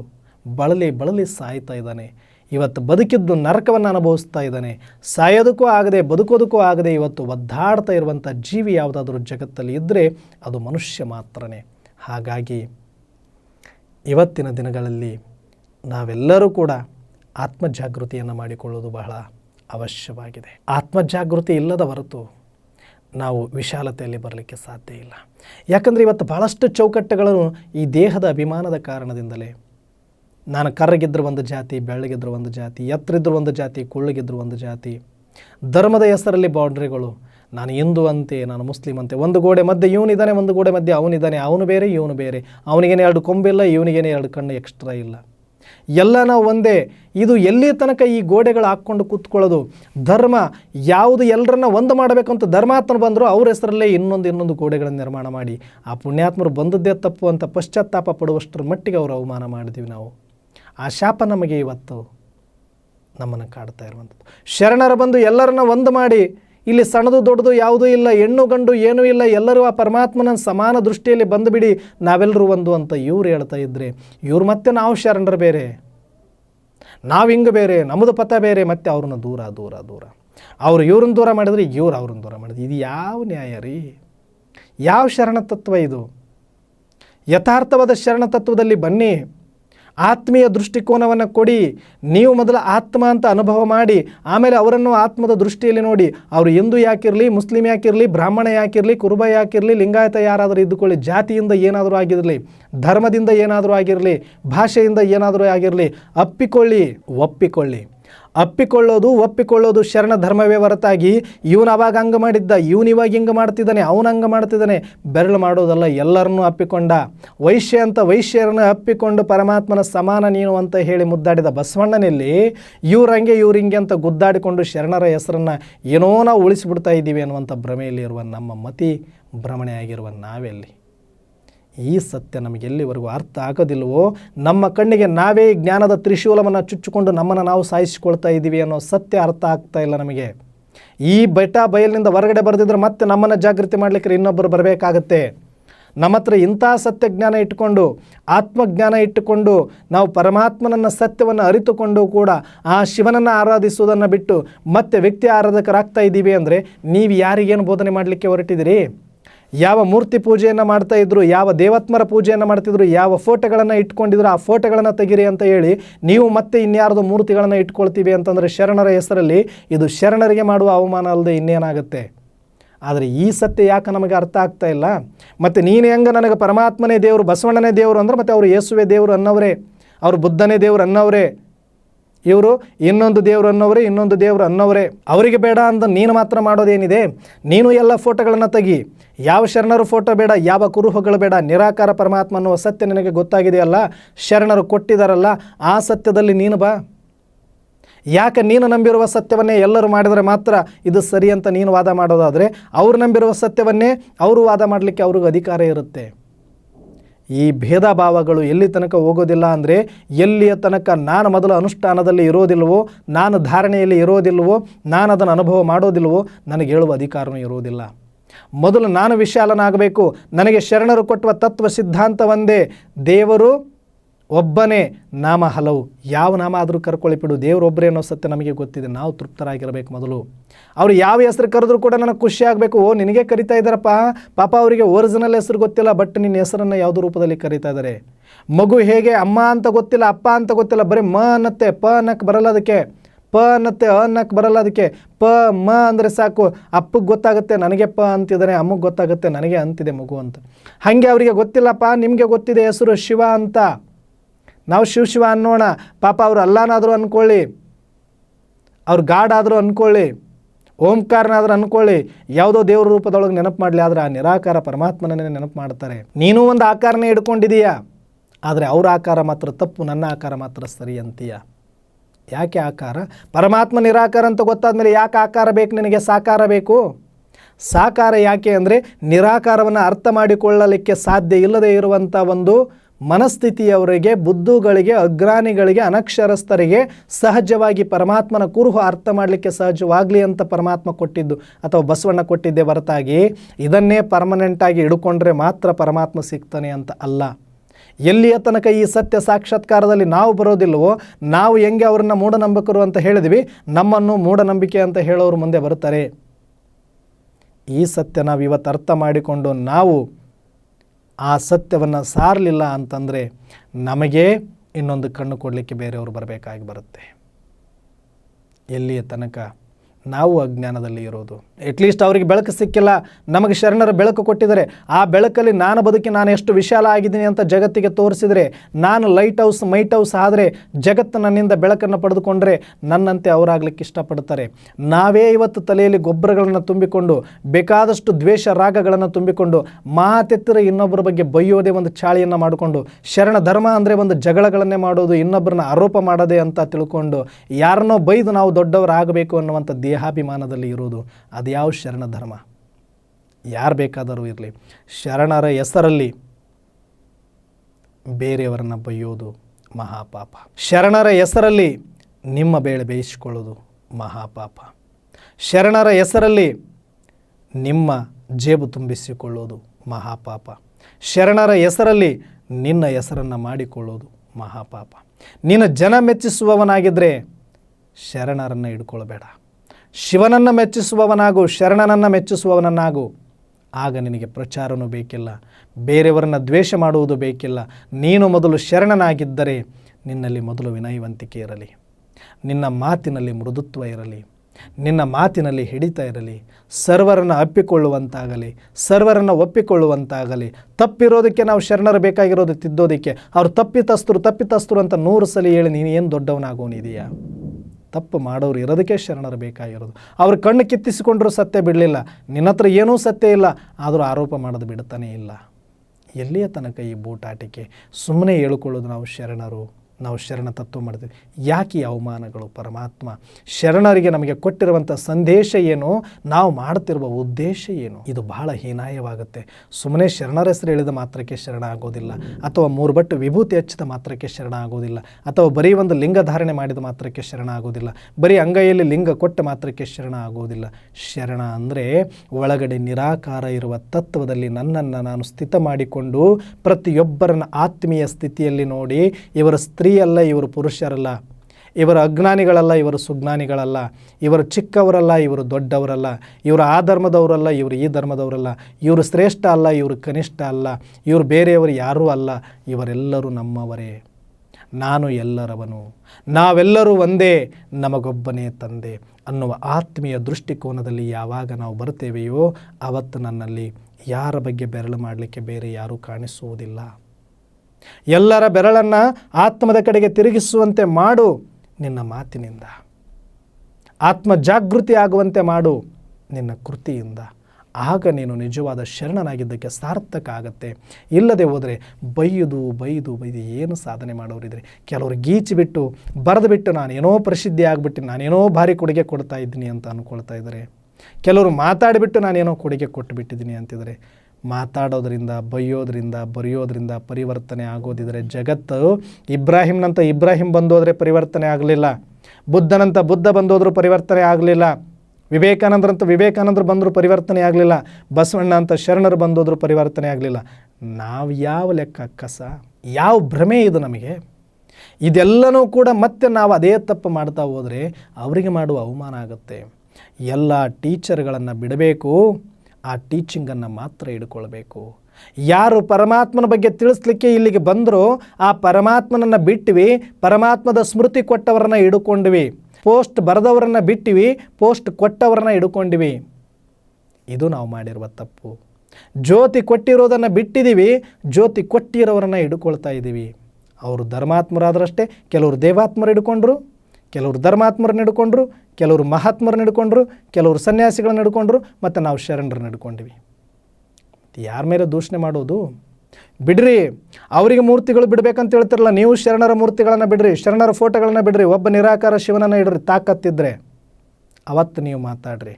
ಬಳಲಿ ಬಳಲಿ ಸಾಯ್ತಾ ಇದ್ದಾನೆ. ಇವತ್ತು ಬದುಕಿದ್ದು ನರಕವನ್ನು ಅನುಭವಿಸ್ತಾ ಇದ್ದಾನೆ. ಸಾಯೋದಕ್ಕೂ ಆಗದೆ, ಬದುಕೋದಕ್ಕೂ ಆಗದೆ ಇವತ್ತು ಒದ್ದಾಡ್ತಾ ಇರುವಂಥ ಜೀವಿ ಯಾವುದಾದ್ರೂ ಜಗತ್ತಲ್ಲಿ ಇದ್ದರೆ ಅದು ಮನುಷ್ಯ ಮಾತ್ರನೇ. ಹಾಗಾಗಿ ಇವತ್ತಿನ ದಿನಗಳಲ್ಲಿ ನಾವೆಲ್ಲರೂ ಕೂಡ ಆತ್ಮಜಾಗೃತಿಯನ್ನು ಮಾಡಿಕೊಳ್ಳೋದು ಬಹಳ ಅವಶ್ಯವಾಗಿದೆ. ಆತ್ಮಜಾಗೃತಿ ಇಲ್ಲದ ಹೊರತು ನಾವು ವಿಶಾಲತೆಯಲ್ಲಿ ಬರಲಿಕ್ಕೆ ಸಾಧ್ಯ ಇಲ್ಲ. ಯಾಕಂದರೆ ಇವತ್ತು ಭಾಳಷ್ಟು ಚೌಕಟ್ಟುಗಳನ್ನು ಈ ದೇಹದ ಅಭಿಮಾನದ ಕಾರಣದಿಂದಲೇ ನಾನು ಕರ್ರಗಿದ್ರು ಒಂದು ಜಾತಿ ಬೆಳ್ಳಗಿದ್ರು ಒಂದು ಜಾತಿ ಎತ್ತರಿದ್ರು ಒಂದು ಜಾತಿ ಕುಳ್ಳಗಿದ್ರು ಒಂದು ಜಾತಿ. ಧರ್ಮದ ಹೆಸರಲ್ಲಿ ಬೌಂಡ್ರಿಗಳು ನಾನು ಹಿಂದೂ ಅಂತೆ, ನಾನು ಮುಸ್ಲಿಂ ಅಂತೆ. ಒಂದು ಗೋಡೆ ಮಧ್ಯೆ ಇವನಿದ್ದಾನೆ, ಒಂದು ಗೋಡೆ ಮಧ್ಯೆ ಅವನಿದ್ದಾನೆ. ಅವನು ಬೇರೆ, ಇವನು ಬೇರೆ. ಅವನಿಗೇನೆ ಎರಡು ಕೊಂಬಿಲ್ಲ ಇವನಿಗೇನೆ ಎರಡು ಕಣ್ಣು ಎಕ್ಸ್ಟ್ರಾ ಇಲ್ಲ. ಎಲ್ಲ ನಾವು ಒಂದೇ. ಇದು ಎಲ್ಲಿ ತನಕ ಈ ಗೋಡೆಗಳು ಹಾಕ್ಕೊಂಡು ಕೂತ್ಕೊಳ್ಳೋದು? ಧರ್ಮ ಯಾವುದು ಎಲ್ಲರನ್ನ ಒಂದು ಅಂತ ಧರ್ಮಾತ್ಮ ಬಂದರೂ ಅವ್ರ ಹೆಸರಲ್ಲೇ ಇನ್ನೊಂದು ಇನ್ನೊಂದು ಗೋಡೆಗಳನ್ನು ನಿರ್ಮಾಣ ಮಾಡಿ. ಆ ಪುಣ್ಯಾತ್ಮರು ಬಂದದ್ದೇ ತಪ್ಪು ಅಂತ ಪಶ್ಚಾತ್ತಾಪ ಪಡುವಷ್ಟರ ಮಟ್ಟಿಗೆ ಅವರು ಅವಮಾನ ಮಾಡಿದ್ವಿ ನಾವು. ಆ ಶಾಪ ನಮಗೆ ಇವತ್ತು ನಮ್ಮನ್ನು ಕಾಡ್ತಾ ಇರುವಂಥದ್ದು. ಶರಣರ ಬಂದು ಎಲ್ಲರನ್ನ ಒಂದು ಮಾಡಿ, ಇಲ್ಲಿ ಸಣ್ಣದು ದೊಡ್ಡದು ಯಾವುದೂ ಇಲ್ಲ, ಹೆಣ್ಣು ಗಂಡು ಏನೂ ಇಲ್ಲ, ಎಲ್ಲರೂ ಆ ಪರಮಾತ್ಮನ ಸಮಾನ ದೃಷ್ಟಿಯಲ್ಲಿ ಬಂದುಬಿಡಿ ನಾವೆಲ್ಲರೂ ಒಂದು ಅಂತ ಇವ್ರು ಹೇಳ್ತಾ ಇದ್ರೆ, ಇವ್ರು ಮತ್ತೆ ನಾವು ಶರಣರು ಬೇರೆ. ನಾವು ಹಿಂಗೆ ಬೇರೆ, ನಮ್ಮದು ಪಥ ಬೇರೆ, ಮತ್ತೆ ಅವ್ರನ್ನ ದೂರ ದೂರ ದೂರ. ಅವ್ರು ಇವ್ರನ್ನ ದೂರ ಮಾಡಿದ್ರೆ ಇವ್ರು ಅವ್ರನ್ನ ದೂರ ಮಾಡಿದ್ರು. ಇದು ಯಾವ ನ್ಯಾಯ ರೀ? ಯಾವ ಶರಣ ತತ್ವ ಇದು? ಯಥಾರ್ಥವಾದ ಶರಣ ತತ್ವದಲ್ಲಿ ಬನ್ನಿ. ಆತ್ಮೀಯ ದೃಷ್ಟಿಕೋನವನ್ನು ಕೊಡಿ. ನೀವು ಮೊದಲು ಆತ್ಮ ಅಂತ ಅನುಭವ ಮಾಡಿ, ಆಮೇಲೆ ಅವರನ್ನು ಆತ್ಮದ ದೃಷ್ಟಿಯಲ್ಲಿ ನೋಡಿ. ಅವರು ಹಿಂದೂ ಯಾಕಿರಲಿ, ಮುಸ್ಲಿಂ ಯಾಕಿರಲಿ, ಬ್ರಾಹ್ಮಣ ಯಾಕಿರಲಿ, ಕುರುಬ ಯಾಕಿರಲಿ, ಲಿಂಗಾಯತ ಯಾರಾದರೂ ಇದ್ದುಕೊಳ್ಳಿ, ಜಾತಿಯಿಂದ ಏನಾದರೂ ಆಗಿರಲಿ, ಧರ್ಮದಿಂದ ಏನಾದರೂ ಆಗಿರಲಿ, ಭಾಷೆಯಿಂದ ಏನಾದರೂ ಆಗಿರಲಿ, ಅಪ್ಪಿಕೊಳ್ಳಿ, ಒಪ್ಪಿಕೊಳ್ಳಿ. ಅಪ್ಪಿಕೊಳ್ಳೋದು, ಒಪ್ಪಿಕೊಳ್ಳೋದು ಶರಣ ಧರ್ಮವೇ ಹೊರತಾಗಿ ಇವನು ಅವಾಗ ಹಂಗೆ ಮಾಡಿದ್ದ, ಇವನು ಇವಾಗ ಹಿಂಗೆ ಮಾಡ್ತಿದ್ದಾನೆ, ಅವನು ಹಂಗೆ ಮಾಡ್ತಿದ್ದಾನೆ, ಬೆರಳು ಮಾಡೋದಲ್ಲ ಎಲ್ಲರನ್ನೂ ಅಪ್ಪಿಕೊಂಡ. ವೈಶ್ಯ ಅಂತ ವೈಶ್ಯರನ್ನು ಅಪ್ಪಿಕೊಂಡು ಪರಮಾತ್ಮನ ಸಮಾನ ನೀನು ಅಂತ ಹೇಳಿ ಮುದ್ದಾಡಿದ ಬಸವಣ್ಣನಲ್ಲಿ ಇವ್ರಂಗೆ ಇವ್ರಿಂಗೆ ಅಂತ ಗುದ್ದಾಡಿಕೊಂಡು ಶರಣರ ಹೆಸರನ್ನು ಏನೋ ನಾವು ಉಳಿಸಿಬಿಡ್ತಾ ಇದ್ದೀವಿ ಅನ್ನುವಂಥ ಭ್ರಮೆಯಲ್ಲಿರುವ ನಮ್ಮ ಮತಿ ಭ್ರಮಣೆ ಆಗಿರುವ ನಾವೆಲ್ಲಿ? ಈ ಸತ್ಯ ನಮಗೆ ಎಲ್ಲಿವರೆಗೂ ಅರ್ಥ ಆಗೋದಿಲ್ವೋ ನಮ್ಮ ಕಣ್ಣಿಗೆ ನಾವೇ ಜ್ಞಾನದ ತ್ರಿಶೂಲವನ್ನು ಚುಚ್ಚಿಕೊಂಡು ನಮ್ಮನ್ನು ನಾವು ಸಾಯಿಸಿಕೊಳ್ತಾ ಇದ್ದೀವಿ ಅನ್ನೋ ಸತ್ಯ ಅರ್ಥ ಆಗ್ತಾ ಇಲ್ಲ ನಮಗೆ. ಈ ಬೆಟ್ಟ ಬಯಲಿನಿಂದ ಹೊರಗಡೆ ಬರೆದಿದ್ರೆ ಮತ್ತೆ ನಮ್ಮನ್ನು ಜಾಗೃತಿ ಮಾಡಲಿಕ್ಕೆ ಇನ್ನೊಬ್ಬರು ಬರಬೇಕಾಗತ್ತೆ. ನಮ್ಮ ಹತ್ರ ಇಂಥ ಸತ್ಯಜ್ಞಾನ ಇಟ್ಟುಕೊಂಡು ಆತ್ಮಜ್ಞಾನ ಇಟ್ಟುಕೊಂಡು, ನಾವು ಪರಮಾತ್ಮನನ್ನ ಸತ್ಯವನ್ನು ಅರಿತುಕೊಂಡು ಕೂಡ ಆ ಶಿವನನ್ನು ಆರಾಧಿಸುವುದನ್ನು ಬಿಟ್ಟು ಮತ್ತೆ ವ್ಯಕ್ತಿ ಆರಾಧಕರಾಗ್ತಾ ಇದ್ದೀವಿ ಅಂದರೆ ನೀವು ಯಾರಿಗೇನು ಬೋಧನೆ ಮಾಡಲಿಕ್ಕೆ ಹೊರಟಿದ್ದೀರಿ? ಯಾವ ಮೂರ್ತಿ ಪೂಜೆಯನ್ನು ಮಾಡ್ತಾ ಇದ್ರು, ಯಾವ ದೇವತ್ಮರ ಪೂಜೆಯನ್ನು ಮಾಡ್ತಿದ್ರು ಯಾವ ಫೋಟೋಗಳನ್ನು ಇಟ್ಕೊಂಡಿದ್ರು, ಆ ಫೋಟೋಗಳನ್ನು ತೆಗಿರಿ ಅಂತ ಹೇಳಿ ನೀವು ಮತ್ತೆ ಇನ್ಯಾರ್ದು ಮೂರ್ತಿಗಳನ್ನು ಇಟ್ಕೊಳ್ತೀವಿ ಅಂತಂದರೆ ಶರಣರ ಹೆಸರಲ್ಲಿ ಇದು ಶರಣರಿಗೆ ಮಾಡುವ ಅವಮಾನ ಅಲ್ಲದೆ ಇನ್ನೇನಾಗುತ್ತೆ? ಆದರೆ ಈ ಸತ್ಯ ಯಾಕೆ ನಮಗೆ ಅರ್ಥ ಆಗ್ತಾ ಇಲ್ಲ? ಮತ್ತು ನೀನು ಹೆಂಗೆ ನನಗೆ ಪರಮಾತ್ಮನೇ ದೇವರು, ಬಸವಣ್ಣನೇ ದೇವರು ಅಂದ್ರೆ ಮತ್ತು ಅವರು ಯೇಸುವೆ ದೇವರು ಅನ್ನೋರೇ, ಅವರು ಬುದ್ಧನೇ ದೇವರು ಅನ್ನೋರೇ ಇವರು ಇನ್ನೊಂದು ದೇವರು ಅನ್ನೋರೇ ಇನ್ನೊಂದು ದೇವರು ಅನ್ನೋರೇ ಅವರಿಗೆ ಬೇಡ ಅಂತ ನೀನು ಮಾತ್ರ ಮಾಡೋದೇನಿದೆ? ನೀನು ಎಲ್ಲ ಫೋಟೋಗಳನ್ನು ತೆಗಿ. ಯಾವ ಶರಣರು ಫೋಟೋ ಬೇಡ, ಯಾವ ಕುರುಹುಗಳು ಬೇಡ, ನಿರಾಕಾರ ಪರಮಾತ್ಮ ಅನ್ನುವ ಸತ್ಯ ನಿನಗೆ ಗೊತ್ತಾಗಿದೆಯಲ್ಲ? ಶರಣರು ಕೊಟ್ಟಿದ್ದಾರಲ್ಲ ಆ ಸತ್ಯದಲ್ಲಿ ನೀನು ಬಾ. ಯಾಕೆ ನೀನು ನಂಬಿರುವ ಸತ್ಯವನ್ನೇ ಎಲ್ಲರೂ ಮಾಡಿದರೆ ಮಾತ್ರ ಇದು ಸರಿ ಅಂತ ನೀನು ವಾದ ಮಾಡೋದಾದರೆ, ಅವರು ನಂಬಿರುವ ಸತ್ಯವನ್ನೇ ಅವರು ವಾದ ಮಾಡಲಿಕ್ಕೆ ಅವ್ರಿಗೂ ಅಧಿಕಾರ ಇರುತ್ತೆ. ಈ ಭೇದ ಭಾವಗಳು ಎಲ್ಲಿ ತನಕ ಹೋಗೋದಿಲ್ಲ ಅಂದರೆ ಎಲ್ಲಿಯ ತನಕ ನಾನು ಮೊದಲು ಅನುಷ್ಠಾನದಲ್ಲಿ ಇರೋದಿಲ್ವೋ, ನಾನು ಧಾರಣೆಯಲ್ಲಿ ಇರೋದಿಲ್ವೋ, ನಾನು ಅದನ್ನು ಅನುಭವ ಮಾಡೋದಿಲ್ವೋ, ನನಗೆ ಹೇಳುವ ಅಧಿಕಾರವೂ ಇರುವುದಿಲ್ಲ ಮೊದಲು ನಾನು ವಿಶಾಲನಾಗಬೇಕು, ನನಗೆ ಶರಣರು ಕೊಟ್ಟುವ ತತ್ವ ಸಿದ್ಧಾಂತ ಒಂದೇ ದೇವರು ಒಬ್ಬನೇ ನಾಮ ಹಲವು. ಯಾವ ನಾಮ ಆದರೂ ಕರ್ಕೊಳ್ಳಿ ಬಿಡು. ದೇವರೊಬ್ಬರೇ ಅನ್ನೋ ಸತ್ಯ ನಮಗೆ ಗೊತ್ತಿದೆ. ನಾವು ತೃಪ್ತರಾಗಿರಬೇಕು ಮೊದಲು. ಅವರು ಯಾವ ಹೆಸರು ಕರೆದ್ರೂ ಕೂಡ ನನಗೆ ಖುಷಿ ಆಗಬೇಕು. ಓ, ನಿನಗೆ ಕರಿತಾ ಇದ್ದಾರಪ್ಪ. ಪಾಪ ಅವರಿಗೆ ಒರಿಜಿನಲ್ ಹೆಸರು ಗೊತ್ತಿಲ್ಲ ಬಟ್ ನಿನ್ನ ಹೆಸರನ್ನು ಯಾವುದೋ ರೂಪದಲ್ಲಿ ಕರಿತಾ ಇದ್ದಾರೆ ಮಗು ಹೇಗೆ ಅಮ್ಮ ಅಂತ ಗೊತ್ತಿಲ್ಲ, ಅಪ್ಪ ಅಂತ ಗೊತ್ತಿಲ್ಲ, ಬರೀ ಮ ಅನ್ನತ್ತೆ. ಪ ಅನ್ನಕ್ಕೆ ಬರಲ್ಲ ಅದಕ್ಕೆ. ಪ ಅನ್ನತ್ತೆ, ಅ ಅನ್ನಕ್ಕೆ ಬರಲ್ಲ ಅದಕ್ಕೆ. ಪ, ಮ ಅಂದರೆ ಸಾಕು. ಅಪ್ಪಗೆ ಗೊತ್ತಾಗುತ್ತೆ, ನನಗೆ ಪ ಅಂತಿದ್ದಾನೆ ಅಮ್ಮಗೆ ಗೊತ್ತಾಗುತ್ತೆ, ನನಗೆ ಅಂತಿದೆ ಮಗು ಅಂತ. ಹಾಗೆ ಅವರಿಗೆ ಗೊತ್ತಿಲ್ಲಪ್ಪ, ನಿಮಗೆ ಗೊತ್ತಿದೆ ಹೆಸರು ಶಿವ ಅಂತ. ನಾವು ಶಿವ ಶಿವ ಅನ್ನೋಣ. ಪಾಪ ಅವ್ರು ಅಲ್ಲನಾದರೂ ಅಂದ್ಕೊಳ್ಳಿ ಅವ್ರು ಗಾಡ್ ಆದರೂ ಅಂದ್ಕೊಳ್ಳಿ ಓಂಕಾರನಾದರೂ ಅಂದ್ಕೊಳ್ಳಿ ಯಾವುದೋ ದೇವ್ರ ರೂಪದೊಳಗೆ ನೆನಪು ಮಾಡಲಿ, ಆದರೆ ಆ ನಿರಾಕಾರ ಪರಮಾತ್ಮನನ್ನೇ ನೆನಪು ಮಾಡ್ತಾರೆ. ನೀನು ಒಂದು ಆಕಾರನೇ ಹಿಡ್ಕೊಂಡಿದೀಯಾ? ಆದರೆ ಅವ್ರ ಆಕಾರ ಮಾತ್ರ ತಪ್ಪು, ನನ್ನ ಆಕಾರ ಮಾತ್ರ ಸರಿ ಅಂತೀಯ? ಯಾಕೆ ಆಕಾರ? ಪರಮಾತ್ಮ ನಿರಾಕಾರ ಅಂತ ಗೊತ್ತಾದ ಮೇಲೆ ಯಾಕೆ ಆಕಾರ ಬೇಕು? ನಿನಗೆ ಸಾಕಾರ ಬೇಕು? ಸಾಕಾರ ಯಾಕೆ ಅಂದರೆ ನಿರಾಕಾರವನ್ನು ಅರ್ಥ ಮಾಡಿಕೊಳ್ಳಲಿಕ್ಕೆ ಸಾಧ್ಯ ಇಲ್ಲದೇ ಇರುವಂಥ ಒಂದು ಮನಸ್ಥಿತಿಯವರಿಗೆ, ಬುದ್ಧುಗಳಿಗೆ ಅಗ್ರಾನಿಗಳಿಗೆ ಅನಕ್ಷರಸ್ಥರಿಗೆ ಸಹಜವಾಗಿ ಪರಮಾತ್ಮನ ಕುರುಹು ಅರ್ಥ ಮಾಡಲಿಕ್ಕೆ ಸಹಜವಾಗಲಿ ಅಂತ ಪರಮಾತ್ಮ ಕೊಟ್ಟಿದ್ದು. ಅಥವಾ ಬಸವಣ್ಣ ಕೊಟ್ಟಿದ್ದೆ ಹೊರತಾಗಿ, ಇದನ್ನೇ ಪರ್ಮನೆಂಟಾಗಿ ಹಿಡ್ಕೊಂಡ್ರೆ ಮಾತ್ರ ಪರಮಾತ್ಮ ಸಿಗ್ತಾನೆ ಅಂತ ಅಲ್ಲ. ಎಲ್ಲಿಯ ತನಕ ಈ ಸತ್ಯ ಸಾಕ್ಷಾತ್ಕಾರದಲ್ಲಿ ನಾವು ಬರೋದಿಲ್ಲವೋ ನಾವು ಹೆಂಗೆ ಅವರನ್ನು ಮೂಢನಂಬಿಕರು ಅಂತ ಹೇಳಿದ್ವಿ, ನಮ್ಮನ್ನು ಮೂಢನಂಬಿಕೆ ಅಂತ ಹೇಳೋರು ಮುಂದೆ ಬರುತ್ತಾರೆ. ಈ ಸತ್ಯ ನಾವು ಇವತ್ತು ಅರ್ಥ ಮಾಡಿಕೊಂಡು ನಾವು ಆ ಸತ್ಯವನ್ನು ಸಾರಲಿಲ್ಲ ಅಂತಂದರೆ ನಮಗೆ ಇನ್ನೊಂದು ಕಣ್ಣು ಕೊಡಲಿಕ್ಕೆ ಬೇರೆಯವರು ಬರಬೇಕಾಗಿ ಬರುತ್ತೆ. ಎಲ್ಲಿಯ ತನಕ ನಾವು ಅಜ್ಞಾನದಲ್ಲಿ ಇರೋದು? ಅಟ್ಲೀಸ್ಟ್ ಅವರಿಗೆ ಬೆಳಕು ಸಿಕ್ಕಿಲ್ಲ, ನಮಗೆ ಶರಣರ ಬೆಳಕು ಕೊಟ್ಟಿದ್ದಾರೆ. ಆ ಬೆಳಕಲ್ಲಿ ನಾನು ಬದುಕಿ ನಾನು ಎಷ್ಟು ವಿಶಾಲ ಆಗಿದ್ದೀನಿ ಅಂತ ಜಗತ್ತಿಗೆ ತೋರಿಸಿದರೆ, ನಾನು ಲೈಟ್ ಹೌಸ್ ಮೈಟ್ ಹೌಸ್ ಆದರೆ ಜಗತ್ತು ನನ್ನಿಂದ ಬೆಳಕನ್ನು ಪಡೆದುಕೊಂಡ್ರೆ ನನ್ನಂತೆ ಅವರಾಗಲಿಕ್ಕೆ ಇಷ್ಟಪಡ್ತಾರೆ ನಾವೇ ಇವತ್ತು ತಲೆಯಲ್ಲಿ ಗೊಬ್ಬರಗಳನ್ನು ತುಂಬಿಕೊಂಡು, ಬೇಕಾದಷ್ಟು ದ್ವೇಷ ರಾಗಗಳನ್ನು ತುಂಬಿಕೊಂಡು ಮಾತೆತ್ತಿರ ಇನ್ನೊಬ್ಬರ ಬಗ್ಗೆ ಬೈಯೋದೇ ಒಂದು ಚಾಳಿಯನ್ನು ಮಾಡಿಕೊಂಡು, ಶರಣ ಧರ್ಮ ಅಂದರೆ ಒಂದು ಜಗಳಗಳನ್ನೇ ಮಾಡೋದು, ಇನ್ನೊಬ್ಬರನ್ನ ಆರೋಪ ಮಾಡೋದೇ ಅಂತ ತಿಳ್ಕೊಂಡು, ಯಾರನ್ನೋ ಬೈದು ನಾವು ದೊಡ್ಡವರಾಗಬೇಕು ಅನ್ನುವಂಥ ದೇಹಾಭಿಮಾನದಲ್ಲಿ ಇರೋದು. ಅದ್ಯಾವ ಶರಣ ಧರ್ಮ? ಯಾರು ಬೇಕಾದರೂ ಇರಲಿ. ಶರಣರ ಹೆಸರಲ್ಲಿ ಬೇರೆಯವರನ್ನು ಬೈಯೋದು ಮಹಾಪಾಪ. ಶರಣರ ಹೆಸರಲ್ಲಿ ನಿಮ್ಮ ಬೇಳೆ ಬೇಯಿಸಿಕೊಳ್ಳೋದು ಮಹಾಪಾಪ. ಶರಣರ ಹೆಸರಲ್ಲಿ ನಿಮ್ಮ ಜೇಬು ತುಂಬಿಸಿಕೊಳ್ಳೋದು ಮಹಾಪಾಪ. ಶರಣರ ಹೆಸರಲ್ಲಿ ನಿನ್ನ ಹೆಸರನ್ನು ಮಾಡಿಕೊಳ್ಳೋದು ಮಹಾಪಾಪ. ನಿನ್ನ ಜನ ಮೆಚ್ಚಿಸುವವನಾಗಿದ್ದರೆ ಶರಣರನ್ನು ಹಿಡ್ಕೊಳ್ಬೇಡ. ಶಿವನನ್ನು ಮೆಚ್ಚಿಸುವವನಾಗು, ಶರಣನನ್ನು ಮೆಚ್ಚಿಸುವವನನ್ನಾಗು. ಆಗ ನಿನಗೆ ಪ್ರಚಾರನೂ ಬೇಕಿಲ್ಲ, ಬೇರೆಯವರನ್ನು ದ್ವೇಷ ಮಾಡುವುದು ಬೇಕಿಲ್ಲ. ನೀನು ಮೊದಲು ಶರಣನಾಗಿದ್ದರೆ ನಿನ್ನಲ್ಲಿ ಮೊದಲು ವಿನಯವಂತಿಕೆ ಇರಲಿ. ನಿನ್ನ ಮಾತಿನಲ್ಲಿ ಮೃದುತ್ವ ಇರಲಿ. ನಿನ್ನ ಮಾತಿನಲ್ಲಿ ಹಿಡಿತ ಇರಲಿ. ಸರ್ವರನ್ನು ಅಪ್ಪಿಕೊಳ್ಳುವಂತಾಗಲಿ, ಸರ್ವರನ್ನು ಒಪ್ಪಿಕೊಳ್ಳುವಂತಾಗಲಿ. ತಪ್ಪಿರೋದಕ್ಕೆ ನಾವು ಶರಣರು ಬೇಕಾಗಿರೋದು ತಿದ್ದೋದಕ್ಕೆ. ಅವ್ರು ತಪ್ಪಿತಸ್ಥರು ತಪ್ಪಿತಸ್ಥರು ಅಂತ ನೂರು ಸಲ ಹೇಳಿ ನೀನು ಏನು ದೊಡ್ಡವನಾಗೋನಿದೆಯಾ ತಪ್ಪು ಮಾಡೋರು ಇರೋದಕ್ಕೆ ಶರಣರು ಬೇಕಾಗಿರೋದು. ಅವ್ರ ಕಣ್ಣು ಕಿತ್ತಿಸಿಕೊಂಡ್ರೂ ಸತ್ಯ ಬಿಡಲಿಲ್ಲ. ನಿನ್ನ ಹತ್ರ ಏನೂ ಸತ್ಯ ಇಲ್ಲ. ಆದರೂ ಆರೋಪ ಮಾಡೋದು ಬಿಡ್ತಾನೇ ಇಲ್ಲ. ಎಲ್ಲಿಯ ತನಕ ಈ ಬೂಟಾಟಿಕೆ? ಸುಮ್ಮನೆ ಹೇಳ್ಕೊಳ್ಳೋದು ನಾವು ಶರಣರು. ನಾವು ಶರಣ ತತ್ವ ಮಾಡ್ತೀವಿ. ಯಾಕೆ ಈ ಅವಮಾನಗಳು? ಪರಮಾತ್ಮ ಶರಣರಿಗೆ ನಮಗೆ ಕೊಟ್ಟಿರುವಂಥ ಸಂದೇಶ ಏನು? ನಾವು ಮಾಡ್ತಿರುವ ಉದ್ದೇಶ ಏನು? ಇದು ಬಹಳ ಹೀನಾಯವಾಗುತ್ತೆ. ಸುಮ್ಮನೆ ಶರಣರ ಹೆಸರು ಹೇಳಿದ ಮಾತ್ರಕ್ಕೆ ಶರಣ ಆಗೋದಿಲ್ಲ. ಅಥವಾ ಮೂರು ಬಟ್ಟು ವಿಭೂತಿ ಹಚ್ಚಿದ ಮಾತ್ರಕ್ಕೆ ಶರಣ ಆಗೋದಿಲ್ಲ. ಅಥವಾ ಬರೀ ಒಂದು ಲಿಂಗ ಧಾರಣೆ ಮಾಡಿದ ಮಾತ್ರಕ್ಕೆ ಶರಣ ಆಗೋದಿಲ್ಲ. ಬರೀ ಅಂಗೈಯಲ್ಲಿ ಲಿಂಗ ಕೊಟ್ಟ ಮಾತ್ರಕ್ಕೆ ಶರಣ ಆಗೋದಿಲ್ಲ. ಶರಣ ಅಂದರೆ ಒಳಗಡೆ ನಿರಾಕಾರ ಇರುವ ತತ್ವದಲ್ಲಿ ನನ್ನನ್ನು ನಾನು ಸ್ಥಿತ ಮಾಡಿಕೊಂಡು ಪ್ರತಿಯೊಬ್ಬರನ್ನ ಆತ್ಮೀಯ ಸ್ಥಿತಿಯಲ್ಲಿ ನೋಡಿ, ಇವರ ಸ್ತ್ರೀ ಅಲ್ಲ ಇವರು ಪುರುಷರಲ್ಲ, ಇವರು ಅಜ್ಞಾನಿಗಳಲ್ಲ ಇವರು ಸುಜ್ಞಾನಿಗಳಲ್ಲ, ಇವರು ಚಿಕ್ಕವರಲ್ಲ ಇವರು ದೊಡ್ಡವರಲ್ಲ, ಇವರು ಆ ಧರ್ಮದವರಲ್ಲ ಇವರು ಈ ಧರ್ಮದವರಲ್ಲ, ಇವರು ಶ್ರೇಷ್ಠ ಅಲ್ಲ ಇವರು ಕನಿಷ್ಠ ಅಲ್ಲ, ಇವರು ಬೇರೆಯವರು ಯಾರೂ ಅಲ್ಲ, ಇವರೆಲ್ಲರೂ ನಮ್ಮವರೇ. ನಾನು ಎಲ್ಲರವನು, ನಾವೆಲ್ಲರೂ ಒಂದೇ, ನಮಗೊಬ್ಬನೇ ತಂದೆ ಅನ್ನುವ ಆತ್ಮೀಯ ದೃಷ್ಟಿಕೋನದಲ್ಲಿ ಯಾವಾಗ ನಾವು ಬರ್ತೇವೆಯೋ ಅವತ್ತು ನನ್ನಲ್ಲಿ ಯಾರ ಬಗ್ಗೆ ಬೆರಳು ಮಾಡಲಿಕ್ಕೆ ಬೇರೆ ಯಾರೂ ಕಾಣಿಸುವುದಿಲ್ಲ. ಎಲ್ಲರ ಬೆರಳನ್ನು ಆತ್ಮದ ಕಡೆಗೆ ತಿರುಗಿಸುವಂತೆ ಮಾಡು ನಿನ್ನ ಮಾತಿನಿಂದ. ಆತ್ಮ ಜಾಗೃತಿ ಆಗುವಂತೆ ಮಾಡು ನಿನ್ನ ಕೃತಿಯಿಂದ. ಆಗ ನೀನು ನಿಜವಾದ ಶರಣನಾಗಿದ್ದಕ್ಕೆ ಸಾರ್ಥಕ ಆಗತ್ತೆ. ಇಲ್ಲದೆ ಹೋದರೆ ಬೈಯುದು, ಬೈದು ಬೈದು ಏನು ಸಾಧನೆ ಮಾಡೋರಿದ್ರೆ? ಕೆಲವರು ಗೀಚಿ ಬಿಟ್ಟು, ಬರೆದು ಬಿಟ್ಟು ನಾನೇನೋ ಪ್ರಸಿದ್ಧಿ ಆಗಿಬಿಟ್ಟು ನಾನೇನೋ ಭಾರಿ ಕೊಡುಗೆ ಕೊಡ್ತಾ ಇದ್ದೀನಿ ಅಂತ ಅಂದ್ಕೊಳ್ತಾ ಇದ್ದಾರೆ. ಕೆಲವರು ಮಾತಾಡಿಬಿಟ್ಟು ನಾನೇನೋ ಕೊಡುಗೆ ಕೊಟ್ಟುಬಿಟ್ಟಿದ್ದೀನಿ ಅಂತಿದ್ದಾರೆ. ಮಾತಾಡೋದ್ರಿಂದ ಬೈಯೋದ್ರಿಂದ ಬರೆಯೋದ್ರಿಂದ ಪರಿವರ್ತನೆ ಆಗೋದಿದ್ರೆ ಜಗತ್ತು ಇಬ್ರಾಹಿಂನಂತ ಇಬ್ರಾಹಿಂ ಬಂದೋದ್ರೆ ಪರಿವರ್ತನೆ ಆಗಲಿಲ್ಲ. ಬುದ್ಧನಂತ ಬುದ್ಧ ಬಂದೋದ್ರೂ ಪರಿವರ್ತನೆ ಆಗಲಿಲ್ಲ. ವಿವೇಕಾನಂದರಂತ ವಿವೇಕಾನಂದರು ಬಂದರೂ ಪರಿವರ್ತನೆ ಆಗಲಿಲ್ಲ. ಬಸವಣ್ಣ ಅಂತ ಶರಣರು ಬಂದೋದ್ರೂ ಪರಿವರ್ತನೆ ಆಗಲಿಲ್ಲ. ನಾವು ಯಾವ ಲೆಕ್ಕ, ಕಸ, ಯಾವ ಭ್ರಮೆ ಇದು ನಮಗೆ? ಇದೆಲ್ಲನೂ ಕೂಡ ಮತ್ತೆ ನಾವು ಅದೇ ತಪ್ಪು ಮಾಡ್ತಾ ಹೋದರೆ ಅವರಿಗೆ ಮಾಡುವ ಅವಮಾನ ಆಗುತ್ತೆ. ಎಲ್ಲ ಟೀಚರ್ಗಳನ್ನು ಬಿಡಬೇಕು. ಆ ಟೀಚಿಂಗನ್ನು ಮಾತ್ರ ಇಡ್ಕೊಳ್ಬೇಕು. ಯಾರು ಪರಮಾತ್ಮನ ಬಗ್ಗೆ ತಿಳಿಸ್ಲಿಕ್ಕೆ ಇಲ್ಲಿಗೆ ಬಂದರೂ ಆ ಪರಮಾತ್ಮನನ್ನು ಬಿಟ್ಟಿವಿ, ಪರಮಾತ್ಮದ ಸ್ಮೃತಿ ಕೊಟ್ಟವರನ್ನ ಹಿಡ್ಕೊಂಡ್ವಿ, ಪೋಸ್ಟ್ ಬರೆದವರನ್ನ ಬಿಟ್ಟಿವಿ, ಪೋಸ್ಟ್ ಕೊಟ್ಟವರನ್ನ ಹಿಡ್ಕೊಂಡಿವಿ. ಇದು ನಾವು ಮಾಡಿರುವ ತಪ್ಪು. ಜ್ಯೋತಿ ಕೊಟ್ಟಿರೋದನ್ನು ಬಿಟ್ಟಿದ್ದೀವಿ ಜ್ಯೋತಿ ಕೊಟ್ಟಿರೋರನ್ನ ಇಡ್ಕೊಳ್ತಾ ಇದ್ದೀವಿ ಅವರು ಧರ್ಮಾತ್ಮರಾದ್ರಷ್ಟೇ, ಕೆಲವರು ದೇವಾತ್ಮರು ಹಿಡ್ಕೊಂಡ್ರು ಕೆಲವರು ಧರ್ಮಾತ್ಮರನ್ನ ನಡ್ಕೊಂಡ್ರು, ಕೆಲವರು ಮಹಾತ್ಮರನ್ನ ನಡ್ಕೊಂಡ್ರು, ಕೆಲವರು ಸನ್ಯಾಸಿಗಳನ್ನ ನಡ್ಕೊಂಡ್ರು, ಮತ್ತು ನಾವು ಶರಣರನ್ನ ಹಿಡ್ಕೊಂಡಿವಿ ಯಾರ ಮೇಲೆ ದೂಷಣೆ ಮಾಡೋದು? ಬಿಡ್ರಿ, ಅವರಿಗೆ ಮೂರ್ತಿಗಳು ಬಿಡಬೇಕಂತ ಹೇಳ್ತಿರಲ್ಲ, ನೀವು ಶರಣರ ಮೂರ್ತಿಗಳನ್ನು ಬಿಡ್ರಿ, ಶರಣರ ಫೋಟೋಗಳನ್ನು ಬಿಡ್ರಿ, ಒಬ್ಬ ನಿರಾಕಾರ ಶಿವನನ್ನು ಇಡ್ರಿ ತಾಕತ್ತಿದ್ರೆ ಅವತ್ತು ನೀವು ಮಾತಾಡ್ರಿ.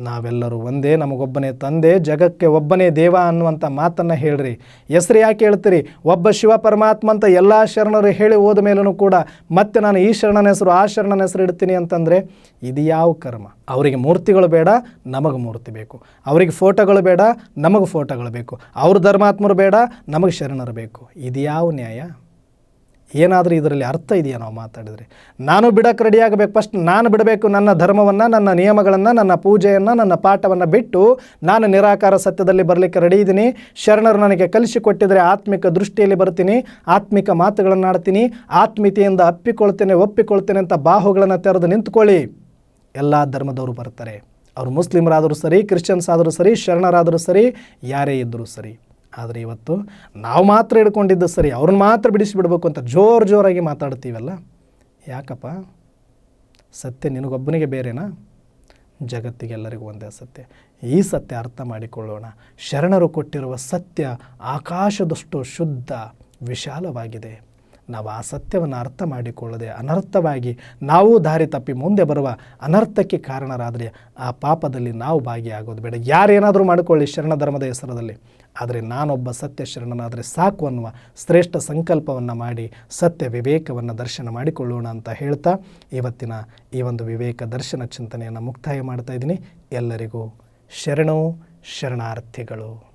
ನಾವೆಲ್ಲರೂ ಒಂದೇ ನಮಗೊಬ್ಬನೇ ತಂದೆ, ಜಗಕ್ಕೆ ಒಬ್ಬನೇ ದೇವ ಅನ್ನುವಂಥ ಮಾತನ್ನು ಹೇಳ್ರಿ. ಹೆಸರು ಯಾಕೆ ಹೇಳ್ತೀರಿ? ಒಬ್ಬ ಶಿವ ಪರಮಾತ್ಮ ಅಂತ ಎಲ್ಲ ಶರಣರು ಹೇಳಿ ಹೋದ ಮೇಲೂ ಕೂಡ ಮತ್ತೆ ನಾನು ಈ ಶರಣನ ಹೆಸರು, ಆ ಶರಣನ ಹೆಸರು ಇಡ್ತೀನಿ ಅಂತಂದರೆ ಇದು ಯಾವ ಕರ್ಮ? ಅವರಿಗೆ ಮೂರ್ತಿಗಳು ಬೇಡ, ನಮಗೆ ಮೂರ್ತಿ ಬೇಕು. ಅವರಿಗೆ ಫೋಟೋಗಳು ಬೇಡ, ನಮಗೆ ಫೋಟೋಗಳು ಬೇಕು. ಅವ್ರ ಧರ್ಮಾತ್ಮರು ಬೇಡ, ನಮಗೆ ಶರಣರು ಬೇಕು. ಇದು ಯಾವ ನ್ಯಾಯ? ಏನಾದರೂ ಇದರಲ್ಲಿ ಅರ್ಥ ಇದೆಯಾ ನಾವು ಮಾತಾಡಿದರೆ? ನಾನು ಬಿಡಕ್ಕೆ ರೆಡಿಯಾಗಬೇಕು ಫಸ್ಟ್ ನಾನು ಬಿಡಬೇಕು ನನ್ನ ಧರ್ಮವನ್ನು, ನನ್ನ ನಿಯಮಗಳನ್ನು, ನನ್ನ ಪೂಜೆಯನ್ನು, ನನ್ನ ಪಾಠವನ್ನು ಬಿಟ್ಟು ನಾನು ನಿರಾಕಾರ ಸತ್ಯದಲ್ಲಿ ಬರಲಿಕ್ಕೆ ರೆಡಿ ಇದ್ದೀನಿ. ಶರಣರು ನನಗೆ ಕಲಿಸಿಕೊಟ್ಟಿದರೆ ಆತ್ಮಿಕ ದೃಷ್ಟಿಯಲ್ಲಿ ಬರ್ತೀನಿ, ಆತ್ಮಿಕ ಮಾತುಗಳನ್ನು ಆಡ್ತೀನಿ, ಆತ್ಮೀಯತೆಯಿಂದ ಅಪ್ಪಿಕೊಳ್ತೇನೆ, ಒಪ್ಪಿಕೊಳ್ತೇನೆ ಅಂತ ಬಾಹುಗಳನ್ನು ತೆರೆದು ನಿಂತ್ಕೊಳ್ಳಿ. ಎಲ್ಲ ಧರ್ಮದವರು ಬರ್ತಾರೆ. ಅವರು ಮುಸ್ಲಿಮರಾದರೂ ಸರಿ, ಕ್ರಿಶ್ಚಿಯನ್ಸ್ ಆದರೂ ಸರಿ, ಶರಣರಾದರೂ ಸರಿ, ಯಾರೇ ಇದ್ದರೂ ಸರಿ. ಆದರೆ ಇವತ್ತು ನಾವು ಮಾತ್ರ ಹಿಡ್ಕೊಂಡಿದ್ದು ಸರಿ, ಅವ್ರನ್ನ ಮಾತ್ರ ಬಿಡಿಸಿಬಿಡ್ಬೇಕು ಅಂತ ಜೋರು ಜೋರಾಗಿ ಮಾತಾಡ್ತೀವಲ್ಲ? ಯಾಕಪ್ಪ? ಸತ್ಯ ನಿನಗೊಬ್ಬನಿಗೆ ಬೇರೆನಾ? ಜಗತ್ತಿಗೆಲ್ಲರಿಗೂ ಒಂದೇ ಸತ್ಯ. ಈ ಸತ್ಯ ಅರ್ಥ ಮಾಡಿಕೊಳ್ಳೋಣ. ಶರಣರು ಕೊಟ್ಟಿರುವ ಸತ್ಯ ಆಕಾಶದಷ್ಟು ಶುದ್ಧ, ವಿಶಾಲವಾಗಿದೆ. ನಾವು ಆ ಸತ್ಯವನ್ನು ಅರ್ಥ ಮಾಡಿಕೊಳ್ಳದೆ ಅನರ್ಥವಾಗಿ ನಾವು ದಾರಿ ತಪ್ಪಿ ಮುಂದೆ ಬರುವ ಅನರ್ಥಕ್ಕೆ ಕಾರಣರಾದರೆ ಆ ಪಾಪದಲ್ಲಿ ನಾವು ಭಾಗಿಯಾಗೋದು ಬೇಡ. ಯಾರೇನಾದರೂ ಮಾಡಿಕೊಳ್ಳಿ ಶರಣ ಧರ್ಮದ ಹೆಸರದಲ್ಲಿ ಆದರೆ ನಾನೊಬ್ಬ ಸತ್ಯ ಶರಣನಾದರೆ ಸಾಕು ಅನ್ನುವ ಶ್ರೇಷ್ಠ ಸಂಕಲ್ಪವನ್ನು ಮಾಡಿ ಸತ್ಯ ವಿವೇಕವನ್ನು ದರ್ಶನ ಮಾಡಿಕೊಳ್ಳೋಣ ಅಂತ ಹೇಳ್ತಾ ಇವತ್ತಿನ ಈ ಒಂದು ವಿವೇಕ ದರ್ಶನ ಚಿಂತನೆಯನ್ನು ಮುಕ್ತಾಯ ಮಾಡ್ತಾ ಇದ್ದೀನಿ. ಎಲ್ಲರಿಗೂ ಶರಣೋ ಶರಣಾರ್ಥಿಗಳು.